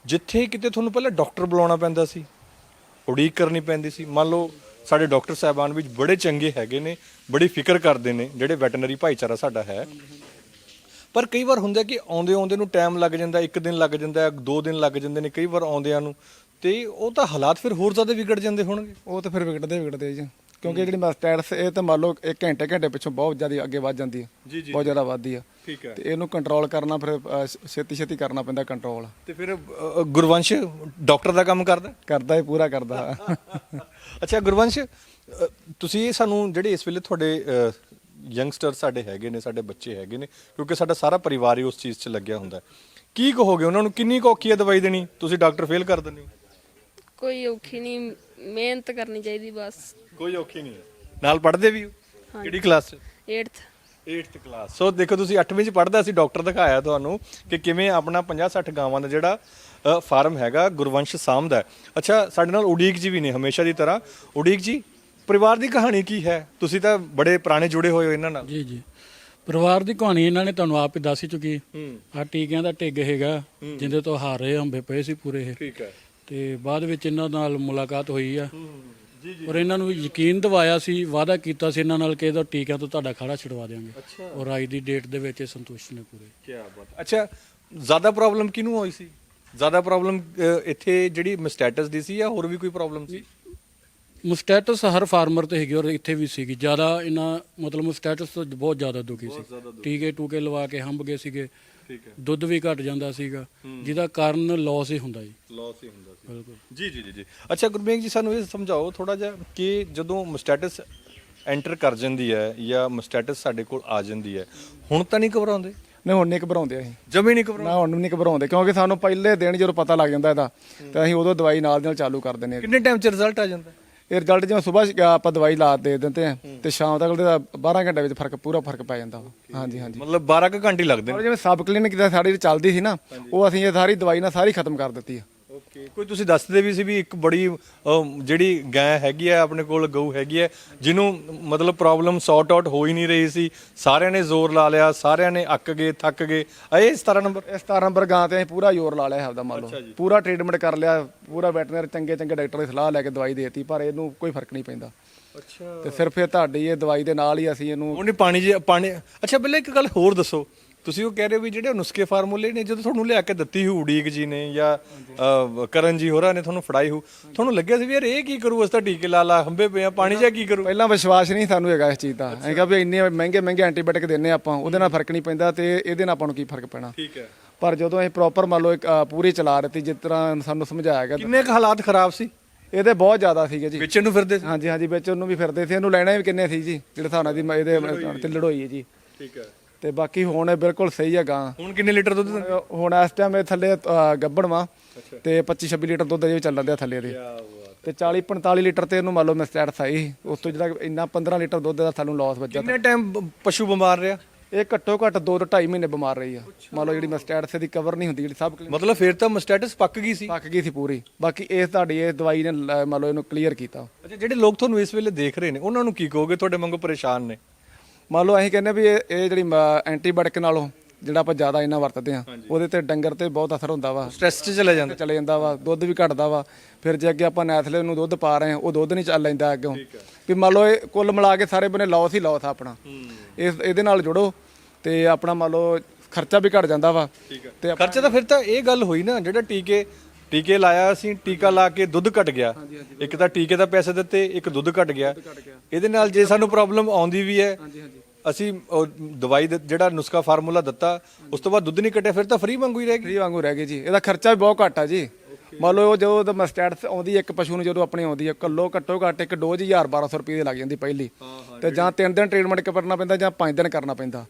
ਜਿੱਥੇ ਕਿਤੇ ਤੁਹਾਨੂੰ ਪਹਿਲਾਂ ਡਾਕਟਰ ਬੁਲਾਉਣਾ ਪੈਂਦਾ ਸੀ ਉਡੀਕ ਕਰਨੀ ਪੈਂਦੀ ਸੀ। ਮੰਨ ਲਓ ਸਾਡੇ ਡਾਕਟਰ ਸਾਹਿਬਾਨ ਵਿੱਚ ਬੜੇ ਚੰਗੇ ਹੈਗੇ ਨੇ ਬੜੀ ਫਿਕਰ ਕਰਦੇ ਨੇ ਜਿਹੜੇ ਵੈਟਰਨਰੀ ਭਾਈਚਾਰਾ ਸਾਡਾ ਹੈ। ਪਰ ਕਈ ਵਾਰ ਹੁੰਦਾ ਕਿ ਆਉਂਦੇ ਆਉਂਦੇ ਨੂੰ ਟਾਈਮ ਲੱਗ ਜਾਂਦਾ ਇੱਕ ਦਿਨ ਲੱਗ ਜਾਂਦਾ ਦੋ ਦਿਨ ਲੱਗ ਜਾਂਦੇ ਨੇ ਕਈ ਵਾਰ ਆਉਂਦਿਆਂ ਨੂੰ। ਤੇ ਉਹ ਤਾਂ ਹਾਲਾਤ ਫਿਰ ਹੋਰ ਜ਼ਿਆਦਾ ਵਿਗੜ ਜਾਂਦੇ ਹੋਣਗੇ। ਉਹ ਤਾਂ ਫਿਰ ਵਿਗੜਦੇ ਵਿਗੜਦੇ ਜੀ। ਕਿਉਂਕਿ ਜਿਹੜੀ ਮਸਟੈਟਸ ਇਹ ਤਾਂ ਮੰਨ ਲਓ ਇੱਕ ਘੰਟੇ ਘੰਟੇ ਪਿੱਛੋਂ ਬਹੁਤ ਜ਼ਿਆਦਾ ਅੱਗੇ ਵੱਧ ਜਾਂਦੀ ਹੈ ਜੀ, ਜੀ। ਬਹੁਤ ਜ਼ਿਆਦਾ ਵੱਧਦੀ ਆ। ਠੀਕ ਹੈ। ਤੇ ਇਹਨੂੰ ਕੰਟਰੋਲ ਕਰਨਾ ਫਿਰ ਅ, ਛੇਤੀ ਛੇਤੀ ਕਰਨਾ ਪੈਂਦਾ ਕੰਟਰੋਲ ਤੇ ਫਿਰ ਅ, ਗੁਰਵੰਸ਼ ਡਾਕਟਰ ਦਾ ਕੰਮ ਕਰਦਾ? ਕਰਦਾ ਹੀ ਪੂਰਾ ਕਰਦਾ। <laughs> ਅੱਛਾ ਗੁਰਵੰਸ਼ ਅ, ਤੁਸੀਂ ਸਾਨੂੰ ਜਿਹੜੇ ਇਸ ਵੇਲੇ ਤੁਹਾਡੇ ਯੰਗਸਟਰ ਸਾਡੇ ਹੈਗੇ ਨੇ ਸਾਡੇ ਬੱਚੇ ਹੈਗੇ ਨੇ ਕਿਉਂਕਿ ਸਾਡਾ ਸਾਰਾ ਪਰਿਵਾਰ ਹੀ ਉਸ ਚੀਜ਼ 'ਚ ਲੱਗਿਆ ਹੁੰਦਾ ਹੈ। ਕੀ ਕਹੋਗੇ? ਉਹਨਾਂ ਨੂੰ ਕਿੰਨੀ ਕੁ ਔਖੀ ਹੈ ਦਵਾਈ ਦੇਣੀ? ਤੁਸੀਂ ਡਾਕਟਰ ਫੇਲ ਕਰ ਦਿੰਦੇ ਹੋ। ਕੋਈ ਔਖੀ ਨਹੀਂ ਮਿਹਨਤ ਕਰਨੀ ਚਾਹੀਦੀ ਬਸ। ਕੋਈ ਔਖੀ ਨਹੀਂ ਹੈ। ਨਾਲ ਪੜ੍ਹਦੇ ਵੀ ਹੋ? ਕਿਹੜੀ ਕਲਾਸ 'ਚ? 8th 8th ਕਲਾਸ ਸੋ ਦੇਖੋ ਤੁਸੀਂ 8ਵੀਂ ਚ ਪੜ੍ਹਦਾ ਸੀ ਡਾਕਟਰ ਦਿਖਾਇਆ ਤੁਹਾਨੂੰ ਕਿ ਕਿਵੇਂ ਆਪਣਾ 50 60 ਗਾਵਾਂ ਦਾ ਜਿਹੜਾ ਫਾਰਮ ਹੈਗਾ ਗੁਰਵੰਸ਼ ਹੈ। ਅੱਛਾ ਸਾਡੇ ਨਾਲ ਉਡੀਕ ਜੀ ਵੀ ਨੇ ਹਮੇਸ਼ਾ ਦੀ ਤਰ੍ਹਾਂ। ਉਡੀਕ ਜੀ ਪਰਿਵਾਰ ਦੀ ਕਹਾਣੀ ਕੀ ਹੈ? ਤੁਸੀਂ ਤਾਂ ਬੜੇ ਪੁਰਾਣੇ ਜੁੜੇ ਹੋਏ ਹੋ ਇਹਨਾਂ ਨਾਲ। ਜੀ ਜੀ। ਪਰਿਵਾਰ ਦੀ ਕਹਾਣੀ ਇਹਨਾਂ ਨੇ ਤੁਹਾਨੂੰ ਆਪ ਹੀ ਦੱਸ ਹੀ ਚੁੱਕੀ। ਆ ਟੀਕਿਆਂ ਦਾ ਢਿੱਗ ਹੈਗਾ ਜਿੰਦੇ ਤੋਂ ਹਾਰੇ ਹੰਬੇ ਪਏ ਸੀ ਪੂਰੇ ਇਹ। ਠੀਕ ਹੈ। ਤੇ ਬਾਅਦ ਵਿੱਚ ਇਹਨਾਂ ਨਾਲ ਮੁਲਾਕਾਤ ਹੋਈ ਆ। ਔਰ ਇਹਨਾਂ ਨੂੰ ਯਕੀਨ ਦਿਵਾਇਆ ਸੀ ਵਾਅਦਾ ਕੀਤਾ ਸੀ ਇਹਨਾਂ ਨਾਲ ਕਿ ਇਹਦਾ ਟੀਕਿਆਂ ਤੋਂ ਤੁਹਾਡਾ ਖਾੜਾ ਛੁਡਵਾ ਦੇਵਾਂਗੇ ਔਰ ਅੱਜ ਦੀ ਡੇਟ ਦੇ ਵਿੱਚ ਇਹ ਸੰਤੁਸ਼ਟ ਨੇ ਪੂਰੇ। ਕੀ ਬਾਤ। ਅੱਛਾ ਜ਼ਿਆਦਾ ਪ੍ਰੋਬਲਮ ਕਿਹਨੂੰ ਹੋਈ ਸੀ? ਜ਼ਿਆਦਾ ਪ੍ਰੋਬਲਮ ਇੱਥੇ ਜਿਹੜੀ ਮਸਟੈਟਸ ਦੀ ਸੀ ਜਾਂ ਹੋਰ ਵੀ ਕੋਈ ਪ੍ਰੋਬਲਮ ਸੀ? ਮੁਸਟੈਟਸ ਹਰ ਫਾਰਮਰ ਤੇ ਹੈਗੀ ਔਰ ਇੱਥੇ ਵੀ ਸੀਗੀ। ਜ਼ਿਆਦਾ ਇਹਨਾਂ ਮਤਲਬ ਮੁਸਟੈਟਸ ਤੋਂ ਬਹੁਤ ਜ਼ਿਆਦਾ ਦੁਖੀ ਸੀ। ਟੀਕੇ ਟੂਕੇ ਲਵਾ ਕੇ ਹੰਬ ਗਏ ਸੀਗੇ। ਠੀਕ ਹੈ। ਦੁੱਧ ਵੀ ਘਟ ਜਾਂਦਾ ਸੀਗਾ ਜਿਹਦਾ ਕਾਰਨ ਲਾਸ ਹੀ ਹੁੰਦਾ ਜੀ। ਲਾਸ ਹੀ ਹੁੰਦਾ ਸੀ। ਬਿਲਕੁਲ। ਜੀ ਜੀ ਜੀ ਜੀ। ਅੱਛਾ ਗੁਰਮੇਗ ਜੀ ਸਾਨੂੰ ਇਹ ਸਮਝਾਓ ਥੋੜਾ ਜਿਹਾ ਕਿ ਜਦੋਂ ਮਸਟੈਟਸ ਐਂਟਰ ਕਰ ਜਾਂਦੀ ਹੈ ਜਾਂ ਮਸਟੈਟਸ ਸਾਡੇ ਕੋਲ ਆ ਜਾਂਦੀ ਹੈ ਹੁਣ ਤਾਂ ਨਹੀਂ ਘਬਰਾਉਂਦੇ? ਨਹੀਂ ਹੁਣ ਨਹੀਂ ਘਬਰਾਉਂਦੇ ਅਸੀਂ। ਜਮੇ ਨਹੀਂ ਘਬਰਾਉਂਦੇ? ਨਾ ਹੁਣ ਨਹੀਂ ਘਬਰਾਉਂਦੇ ਕਿਉਂਕਿ ਸਾਨੂੰ ਪਹਿਲੇ ਦਿਨ ਜਦੋਂ ਪਤਾ ਲੱਗ ਜਾਂਦਾ ਇਹਦਾ ਤਾਂ ਅਸੀਂ ਉਦੋਂ ਦਵਾਈ ਨਾਲ ਦੀ ਨਾਲ ਚਾਲੂ ਕਰ ਦਿੰਦੇ ਹਾਂ। ਕਿੰਨੇ ਟਾਈਮ ਚ ਰਿਜ਼ਲਟ ਆ ਜਾਂਦਾ? ਇਹ ਰਿਜ਼ਲਟ ਜਿਵੇਂ ਸਵੇਰ ਆਪਾਂ ਦਵਾਈ ਲਾ ਦੇ ਦਿੰਦੇ ਆ ਤੇ ਸ਼ਾਮ ਤੱਕ ਉਹਦਾ 12 ਘੰਟੇ ਵਿੱਚ ਫ਼ਰਕ ਪੂਰਾ ਫ਼ਰਕ ਪੈ ਜਾਂਦਾ ਵਾ। ਹਾਂਜੀ ਹਾਂਜੀ। ਮਤਲਬ 12 ਕੁ ਘੰਟੇ ਲੱਗਦੇ ਔਰ ਨੇ ਜਿਵੇਂ ਸਬ ਕਲੀਨਿਕ ਦਾ ਸਾਡੀ ਚੱਲਦੀ ਸੀ ਨਾ ਉਹ ਅਸੀਂ ਇਹ ਸਾਰੀ ਦਵਾਈ ਨਾਲ ਸਾਰੀ ਖਤਮ ਕਰ ਦਿੱਤੀ ਆ। ਕੋਈ ਤੁਸੀਂ ਦੱਸਦੇ ਵੀ ਸੀ ਵੀ ਇੱਕ ਬੜੀ ਜਿਹੜੀ ਗਾਂ ਹੈਗੀ ਹੈ ਆਪਣੇ ਕੋਲ ਗਊ ਹੈਗੀ ਹੈ ਜਿਹਨੂੰ ਮਤਲਬ ਪ੍ਰੋਬਲਮ ਸੌਟ ਆਊਟ ਹੋ ਹੀ ਨਹੀਂ ਰਹੀ ਸੀ। ਸਾਰਿਆਂ ਨੇ ਜ਼ੋਰ ਲਾ ਲਿਆ ਸਾਰਿਆਂ ਨੇ ਅੱਕ ਗਏ ਥੱਕ ਗਏ। ਇਹ 17 ਨੰਬਰ ਇਸ 17 ਨੰਬਰ ਗਾਂ ਤੇ ਅਸੀਂ ਪੂਰਾ ਜ਼ੋਰ ਲਾ ਲਿਆ ਆਪਦਾ ਮੰਨ ਲਓ। ਪੂਰਾ ਟ੍ਰੀਟਮੈਂਟ ਕਰ ਲਿਆ ਪੂਰਾ ਵੈਟਰਨਰੀ ਚੰਗੇ ਚੰਗੇ ਡਾਕਟਰ ਦੀ ਸਲਾਹ ਲੈ ਕੇ ਦਵਾਈ ਦੇਤੀ ਪਰ ਇਹਨੂੰ ਕੋਈ ਫ਼ਰਕ ਨਹੀਂ ਪੈਂਦਾ। ਅੱਛਾ। ਤੇ ਸਿਰਫ ਇਹ ਤੁਹਾਡੀ ਇਹ ਦਵਾਈ ਦੇ ਨਾਲ ਹੀ ਅਸੀਂ ਇਹਨੂੰ ਉਹਨੇ ਪਾਣੀ ਜੇ ਪਾਣੀ ਅੱਛਾ ਪਹਿਲਾਂ ਇੱਕ ਗੱਲ ਹੋਰ ਦੱਸੋ। ਤੁਸੀਂ ਉਹ ਕਹਿ ਰਹੇ ਹੋ ਵੀ ਜਿਹੜੇ ਨੁਸਖੇ ਫਾਰਮੂਲੇ ਨੇ ਜਦੋਂ ਤੁਹਾਨੂੰ ਲਿਆ ਕੇ ਦਿੱਤੀ ਹੋ ਉਡੀਕ ਜੀ ਨੇ ਜਾਂ ਅਹ, ਕਰਨ ਜੀ ਹੋਰਾਂ ਨੇ ਤੁਹਾਨੂੰ ਫੜਾਈ ਹੋ ਤੁਹਾਨੂੰ ਲੱਗਿਆ ਸੀ ਵੀ ਯਾਰ ਇਹ ਕੀ ਕਰੂ ਤਾਂ ਟੀਕੇ ਲਾ ਲਾ ਹੰਬੇ ਪਏ ਆ ਪਾਣੀ ਜਾਂ ਕੀ ਕਰੂ? ਪਹਿਲਾਂ ਵਿਸ਼ਵਾਸ ਨਹੀਂ ਸਾਨੂੰ ਹੈਗਾ ਇਸ ਚੀਜ਼ ਦਾ। ਅਸੀਂ ਕਿਹਾ ਵੀ ਇੰਨੇ ਮਹਿੰਗੇ ਮਹਿੰਗੇ ਐਂਟੀਬਾਇਓਟਿਕ ਦਿੰਨੇ ਆਪਾਂ ਉਹਦੇ ਨਾਲ ਫ਼ਰਕ ਨਹੀਂ ਪੈਂਦਾ ਤੇ ਇਹਦੇ ਨਾਲ ਆਪਾਂ ਨੂੰ ਕੀ ਫ਼ਰਕ ਪੈਣਾ। ਠੀਕ ਹੈ। ਪਰ ਜਦੋਂ ਅਸੀਂ ਪ੍ਰੋਪਰ ਮੰਨ ਲਓ ਇੱਕ ਅ, ਪੂਰੀ ਚਲਾ ਦਿੱਤੀ ਜਿਸ ਤਰ੍ਹਾਂ ਸਾਨੂੰ ਸਮਝਾਇਆ ਗਿਆ। ਕਿੰਨੇ ਕੁ ਹਾਲਾਤ ਖਰਾਬ ਸੀ? ਇਹਦੇ ਬਹੁਤ ਜ਼ਿਆਦਾ ਸੀਗੇ ਜੀ। ਵੇਚਣ ਨੂੰ ਫਿਰਦੇ ਸੀ? ਹਾਂਜੀ ਹਾਂਜੀ ਵਿੱਚ ਉਹਨੂੰ ਵੀ ਫਿਰਦੇ ਸੀ ਇਹਨੂੰ ਲੈਣਾ ਵੀ ਕਿੰਨੇ ਸੀ ਜੀ ਜਿਹੜੇ ਹਿਸਾਬ ਨਾਲ ਦੀ ਮ- ਇਹਦੇ ਤੇ ਲੜੋਈ ਹੈ ਜੀ। ਠੀਕ ਹੈ। ਤੇ ਬਾਕੀ ਹੁਣ ਇਹ ਬਿਲਕੁਲ ਸਹੀ ਹੈ ਗਾਂ। ਹੁਣ ਕਿੰਨੇ ਲੀਟਰ ਦੁੱਧ ਦਿੰਦੇ? ਹੁਣ ਇਸ ਟਾਈਮ ਇਹ ਥੱਲੇ ਅ, ਗੱਭਣ ਵਾ ਤੇ 25 26 ਲੀਟਰ ਦੁੱਧ ਅਜੇ ਚੱਲਣ ਦਿਆ ਥੱਲੇ ਦੇ। ਤੇ 40 45 ਲੀਟਰ ਤੇ ਇਹਨੂੰ ਮੰਨ ਲਓ ਮੈਂ ਸਟੈਟਸ ਆਈ ਸੀ। ਉਸ ਤੋਂ ਜਿਹੜਾ ਇੰਨਾ 15 ਲੀਟਰ ਦੁੱਧ ਦਾ ਸਾਨੂੰ ਲਾਸ ਵੱਜਾ ਕਿੰਨੇ ਟਾਈਮ ਪਸ਼ੂ ਬਿਮਾਰ ਰਿਹਾ? ਇਹ ਘੱਟੋ ਘੱਟ 2 ਤੋਂ 2.5 ਮਹੀਨੇ ਬਿਮਾਰ ਰਹੀ ਆ। ਮੰਨ ਲਓ ਜਿਹੜੀ ਮਸਟੈਟਸ ਦੀ ਕਵਰ ਨਹੀਂ ਹੁੰਦੀ ਜਿਹੜੀ ਸਭ ਕਲੀਨ ਮਤਲਬ ਫਿਰ ਤਾਂ ਮਸਟੈਟਸ ਪੱਕ ਗਈ ਸੀ? ਪੱਕ ਗਈ ਸੀ ਪੂਰੀ। ਬਾਕੀ ਇਹ ਤੁਹਾਡੀ ਇਹ ਦਵਾਈ ਨੇ ਲ- ਮੰਨ ਲਓ ਇਹਨੂੰ ਕਲੀਅਰ ਕੀਤਾ। ਅੱਛਾ ਜਿਹੜੇ ਲੋਕ ਤੁਹਾਨੂੰ ਇਸ ਵੇਲੇ ਦੇਖ ਰਹੇ ਨੇ ਉਹਨਾਂ ਨੂੰ ਕੀ ਕਹੋਗੇ? ਤੁਹਾਡੇ ਵਾਂਗੂ ਪਰੇਸ਼ਾਨ ਨੇ। ਮੰਨ ਲਓ ਅਸੀਂ ਕਹਿੰਦੇ ਵੀ ਇਹ ਇਹ ਜਿਹੜੀ ਐਂਟੀਬਾਇਓਟਿਕ ਨਾਲੋਂ ਜਿਹੜਾ ਆਪਾਂ ਜ਼ਿਆਦਾ ਇਹਨਾਂ ਵਰਤਦੇ ਆ ਉਹਦੇ ਤੇ ਡੰਗਰ ਤੇ ਬਹੁਤ ਅਸਰ ਹੁੰਦਾ ਵਾ। ਸਟ੍ਰੈਸ 'ਚ ਚਲੇ ਜਾਂਦੇ। ਚਲੇ ਜਾਂਦਾ ਵਾ ਦੁੱਧ ਵੀ ਘਟਦਾ ਵਾ। ਫਿਰ ਜੇ ਅੱਗੇ ਆਪਾਂ ਨੈਥਲੇ ਨੂੰ ਦੁੱਧ ਪਾ ਰਹੇ ਆ ਉਹ ਦੁੱਧ ਨਹੀਂ ਚੱਲ ਲੈਂਦਾ ਅੱਗੋਂ। ਵੀ ਮੰਨ ਲਓ ਇਹ ਕੁੱਲ ਮਿਲਾ ਕੇ ਸਾਰੇ ਬਨੇ ਲਾਸ ਹੀ ਲਾਸ ਆ ਆਪਣਾ। ਇਸ ਇਹਦੇ ਨਾਲ ਜੁੜੋ ਤੇ ਆਪਣਾ ਮੰਨ ਲਓ ਖਰਚਾ ਵੀ ਘਟ ਜਾਂਦਾ ਵਾ। ਤੇ ਖਰਚਾ ਤਾਂ ਫਿਰ ਤਾਂ ਇਹ ਗੱਲ ਹੋਈ ਨਾ ਜਿਹੜਾ ਟੀਕੇ ਟੀਕੇ ਲਾਇਆ ਅਸੀਂ ਟੀਕਾ ਲਾ ਕੇ ਦੁੱਧ ਘਟ ਗਿਆ। ਇੱਕ ਤਾਂ ਟੀਕੇ ਦਾ ਪੈਸੇ ਦਿੱਤੇ ਇੱਕ ਦੁੱਧ ਘਟ ਗਿਆ। ਇਹਦੇ ਨਾਲ ਜੇ ਸਾਨੂੰ ਪ੍ਰੋਬਲਮ ਆਉਂਦੀ ਵੀ ਹੈ ਅਸੀਂ ਉਹ ਦਵਾਈ ਦਾ ਜਿਹੜਾ ਨੁਸਖਾ ਫਾਰਮੂਲਾ ਦਿੱਤਾ ਉਸ ਤੋਂ ਬਾਅਦ ਦੁੱਧ ਨਹੀਂ ਘਟਿਆ ਫਿਰ ਤਾਂ ਫ੍ਰੀ ਵਾਂਗੂ ਹੀ ਰਹਿ ਗਈ। ਫ੍ਰੀ ਵਾਂਗੂ ਰਹਿ ਗਏ ਜੀ। ਇਹਦਾ ਖਰਚਾ ਵੀ ਬਹੁਤ ਘੱਟ ਆ ਜੀ। ਮੰਨ ਲਓ ਜਦੋਂ ਉਹਦਾ ਮਸਟੈਟਸ ਆਉਂਦੀ ਹੈ ਇੱਕ ਪਸ਼ੂ ਨੂੰ ਜਦੋਂ ਆਪਣੀ ਆਉਂਦੀ ਹੈ ਕੱਲੋ ਘੱਟੋ ਘੱਟ ਇੱਕ ਡੋਜ਼ 1000 1200 ਰੁਪਏ ਦੀ ਲੱਗ ਜਾਂਦੀ ਪਹਿਲੀ। ਤੇ ਜਾਂ 3 ਦਿਨ ਟ੍ਰੀਟਮੈਂਟ ਕਰਨਾ ਪੈਂਦਾ ਜਾਂ 5 ਦਿਨ ਕਰਨਾ ਪੈਂਦਾ।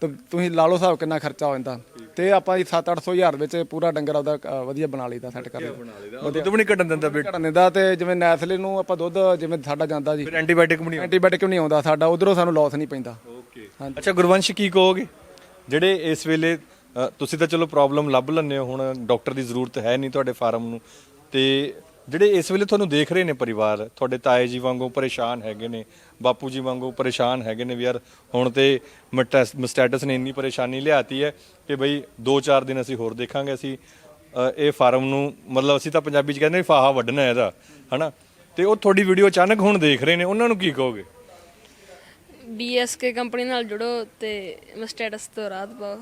ਤੇ ਤੁਸੀਂ ਲਾ ਲਓ ਹਿਸਾਬ ਕਿੰਨਾ ਖਰਚਾ ਹੋ ਜਾਂਦਾ। ਤੇ ਆਪਾਂ ਜੀ 7-800 ਹਜ਼ਾਰ ਵਿੱਚ ਪੂਰਾ ਡੰਗਰ ਆਪਦਾ ਵਧੀਆ ਬਣਾ ਲਈਦਾ ਸੈੱਟ ਕਰ ਲਈਦਾ। ਉਹ ਦੁੱਧ ਵੀ ਨਹੀਂ ਘਟਣ ਦਿੰਦਾ ਬੇਟ। ਘਟਣ ਦਿੰਦਾ ਤੇ ਜਿਵੇਂ ਨੈਸਲੇ ਨੂੰ ਆਪਾਂ ਦੁੱਧ ਜਿਵੇਂ ਸਾਡਾ ਜਾਂਦਾ ਜੀ। ਫਿਰ ਐਂਟੀਬਾਇਓਟਿਕ ਵੀ ਨਹੀਂ ਐਂਟੀਬਾਇਓਟਿਕ ਨਹੀਂ ਆਉਂਦਾ ਸਾਡਾ ਉਧਰੋਂ ਸਾਨੂੰ ਲਾਸ ਨਹੀਂ ਪੈਂਦਾ। ਓਕੇ ਅੱਛਾ ਗੁਰਵੰਸ਼ ਕੀ ਕਹੋਗੇ? ਜਿਹੜੇ ਇਸ ਵੇਲੇ ਅ, ਤੁਸੀਂ ਤਾਂ ਚਲੋ ਪ੍ਰੋਬਲਮ ਲੱਭ ਲੈਂਦੇ ਹੋ ਹੁਣ ਡਾਕਟਰ ਦੀ ਜ਼ਰੂਰਤ ਹੈ ਨਹੀਂ ਤੁਹਾਡੇ ਫਾਰਮ ਨੂੰ। ਤੇ ਜਿਹੜੇ ਇਸ ਵੇਲੇ ਤੁਹਾਨੂੰ ਦੇਖ ਰਹੇ ਨੇ ਪਰਿਵਾਰ ਤੁਹਾਡੇ ਤਾਏ ਜੀ ਵਾਂਗੂ ਪਰੇਸ਼ਾਨ ਹੈਗੇ ਨੇ ਬਾਪੂ ਜੀ ਵਾਂਗੂ ਪਰੇਸ਼ਾਨ ਹੈਗੇ ਨੇ ਵੀ ਯਾਰ ਹੁਣ ਤੇ ਮਸਟੈਟਸ ਨੇ ਇੰਨੀ ਪਰੇਸ਼ਾਨੀ ਲਿਆਤੀ ਹੈ ਕਿ ਬਈ 2-4 ਦਿਨ ਅਸੀਂ ਹੋਰ ਦੇਖਾਂਗੇ, ਅਸੀਂ ਇਹ ਫਾਰਮ ਨੂੰ, ਮਤਲਬ ਅਸੀਂ ਤਾਂ ਪੰਜਾਬੀ ਚ ਕਹਿੰਦੇ ਫਾਹਾ ਵੱਢਣਾ ਹੈ ਇਹਦਾ, ਹਨਾ? ਤੇ ਉਹ ਤੁਹਾਡੀ ਵੀਡੀਓ ਅਚਾਨਕ ਹੁਣ ਦੇਖ ਰਹੇ ਨੇ, ਉਹਨਾਂ ਨੂੰ ਕੀ ਕਹੋਗੇ? ਬੀਐਸਕੇ ਕੰਪਨੀ ਨਾਲ ਜੁੜੋ ਤੇ ਸਟੇਟਸ ਤੋਂ ਰਾਹਤ ਪਾਓ।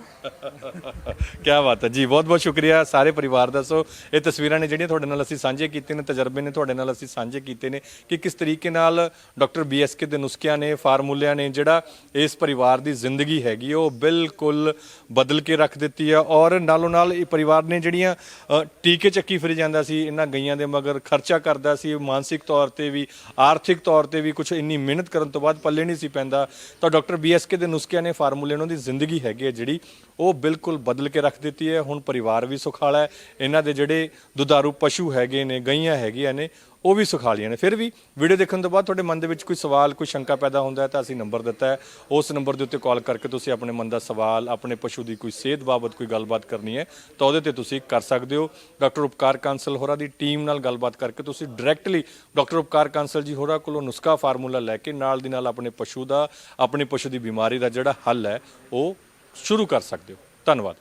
ਕੀ ਬਾਤ ਹੈ। ਜੀ ਬਹੁਤ ਬਹੁਤ ਸ਼ੁਕਰੀਆ ਸਾਰੇ ਪਰਿਵਾਰ ਦਾ। ਸੋ ਇਹ ਤਸਵੀਰਾਂ ਨੇ ਜਿਹੜੀਆਂ ਤੁਹਾਡੇ ਨਾਲ ਅਸੀਂ ਸਾਂਝੇ ਕੀਤੇ ਨੇ ਤਜਰਬੇ ਨੇ ਤੁਹਾਡੇ ਨਾਲ ਅਸੀਂ ਸਾਂਝੇ ਕੀਤੇ ਨੇ ਕਿ ਕਿਸ ਤਰੀਕੇ ਨਾਲ ਡਾਕਟਰ ਬੀਐਸਕੇ ਦੇ ਨੁਸਖਿਆਂ ਨੇ ਫਾਰਮੂਲਿਆਂ ਨੇ ਜਿਹੜਾ ਇਸ ਪਰਿਵਾਰ ਦੀ ਜ਼ਿੰਦਗੀ ਹੈਗੀ ਉਹ ਬਿਲਕੁਲ ਬਦਲ ਕੇ ਰੱਖ ਦਿੱਤੀ ਹੈ। ਔਰ ਨਾਲੋਂ ਨਾਲ ਇਹ ਪਰਿਵਾਰ ਨੇ ਜਿਹੜੀਆਂ ਅ, ਟੀਕੇ ਚੱਕੀ ਫਿਰੀ ਜਾਂਦਾ ਸੀ ਇਹਨਾਂ ਗਈਆਂ ਦੇ ਮਗਰ ਖਰਚਾ ਕਰਦਾ ਸੀ ਮਾਨਸਿਕ ਤੌਰ ਤੇ ਵੀ ਆਰਥਿਕ ਤੌਰ ਤੇ ਵੀ ਕੁਝ ਇੰਨੀ ਮਿਹਨਤ ਕਰਨ ਤੋਂ ਬਾਅਦ ਪੱਲੇ ਨਹੀਂ ਸੀ ਪੈਂਦਾ। ਤਾਂ ਡਾਕਟਰ ਬੀਐਸਕੇ ਦੇ ਨੁਸਖਿਆਂ ਨੇ ਫਾਰਮੂਲੇ ਉਹਨਾਂ ਦੀ ਜ਼ਿੰਦਗੀ ਹੈਗੀ ਹੈ ਜਿਹੜੀ, ਉਹ ਬਿਲਕੁਲ ਬਦਲ ਕੇ ਰੱਖ ਦਿੱਤੀ ਹੈ। ਹੁਣ ਪਰਿਵਾਰ ਵੀ ਸੁਖਾਲਾ ਹੈ। ਇਹਨਾਂ ਦੇ ਜਿਹੜੇ ਦੁਧਾਰੂ ਪਸ਼ੂ ਹੈਗੇ ਨੇ, ਗਈਆਂ ਹੈਗੀਆਂ ਨੇ ਉਹ ਵੀ ਸੁਖਾਲੀਆਂ ਨੇ। ਫਿਰ ਵੀ ਵੀਡੀਓ ਦੇਖਣ ਤੋਂ ਬਾਅਦ ਤੁਹਾਡੇ ਮਨ ਦੇ ਵਿੱਚ ਕੋਈ ਸਵਾਲ, ਕੋਈ ਸ਼ੰਕਾ ਪੈਦਾ ਹੁੰਦਾ ਹੈ ਤਾਂ ਅਸੀਂ ਨੰਬਰ ਦਿੱਤਾ ਹੈ। ਉਸ ਨੰਬਰ ਦੇ ਉੱਤੇ ਕਾਲ ਕਰਕੇ ਤੁਸੀਂ ਆਪਣੇ ਮਨ ਦਾ ਸਵਾਲ, ਆਪਣੇ ਪਸ਼ੂ ਦੀ ਕੋਈ ਸਿਹਤ ਬਾਬਤ ਕੋਈ ਗੱਲਬਾਤ ਕਰਨੀ ਹੈ ਤਾਂ ਉਹਦੇ ਤੇ ਤੁਸੀਂ ਕਰ ਸਕਦੇ ਹੋ। ਡਾਕਟਰ ਉਪਕਾਰ ਕਾਂਸਲ ਹੋਰਾਂ ਦੀ ਟੀਮ ਨਾਲ ਗੱਲਬਾਤ ਕਰਕੇ ਤੁਸੀਂ ਡਾਇਰੈਕਟਲੀ ਡਾਕਟਰ ਉਪਕਾਰ ਕਾਂਸਲ ਜੀ ਹੋਰਾਂ ਕੋਲੋਂ ਨੁਸਖਾ ਫਾਰਮੂਲਾ ਲੈ ਕੇ ਨਾਲ ਦੀ ਨਾਲ ਆਪਣੇ ਪਸ਼ੂ ਦਾ, ਆਪਣੇ ਪਸ਼ੂ ਦੀ ਬਿਮਾਰੀ ਦਾ ਜਿਹੜਾ ਹੱਲ ਹੈ, ਉਹ ਸ਼ੁਰੂ ਕਰ ਸਕਦੇ ਹੋ। ਧੰਨਵਾਦ।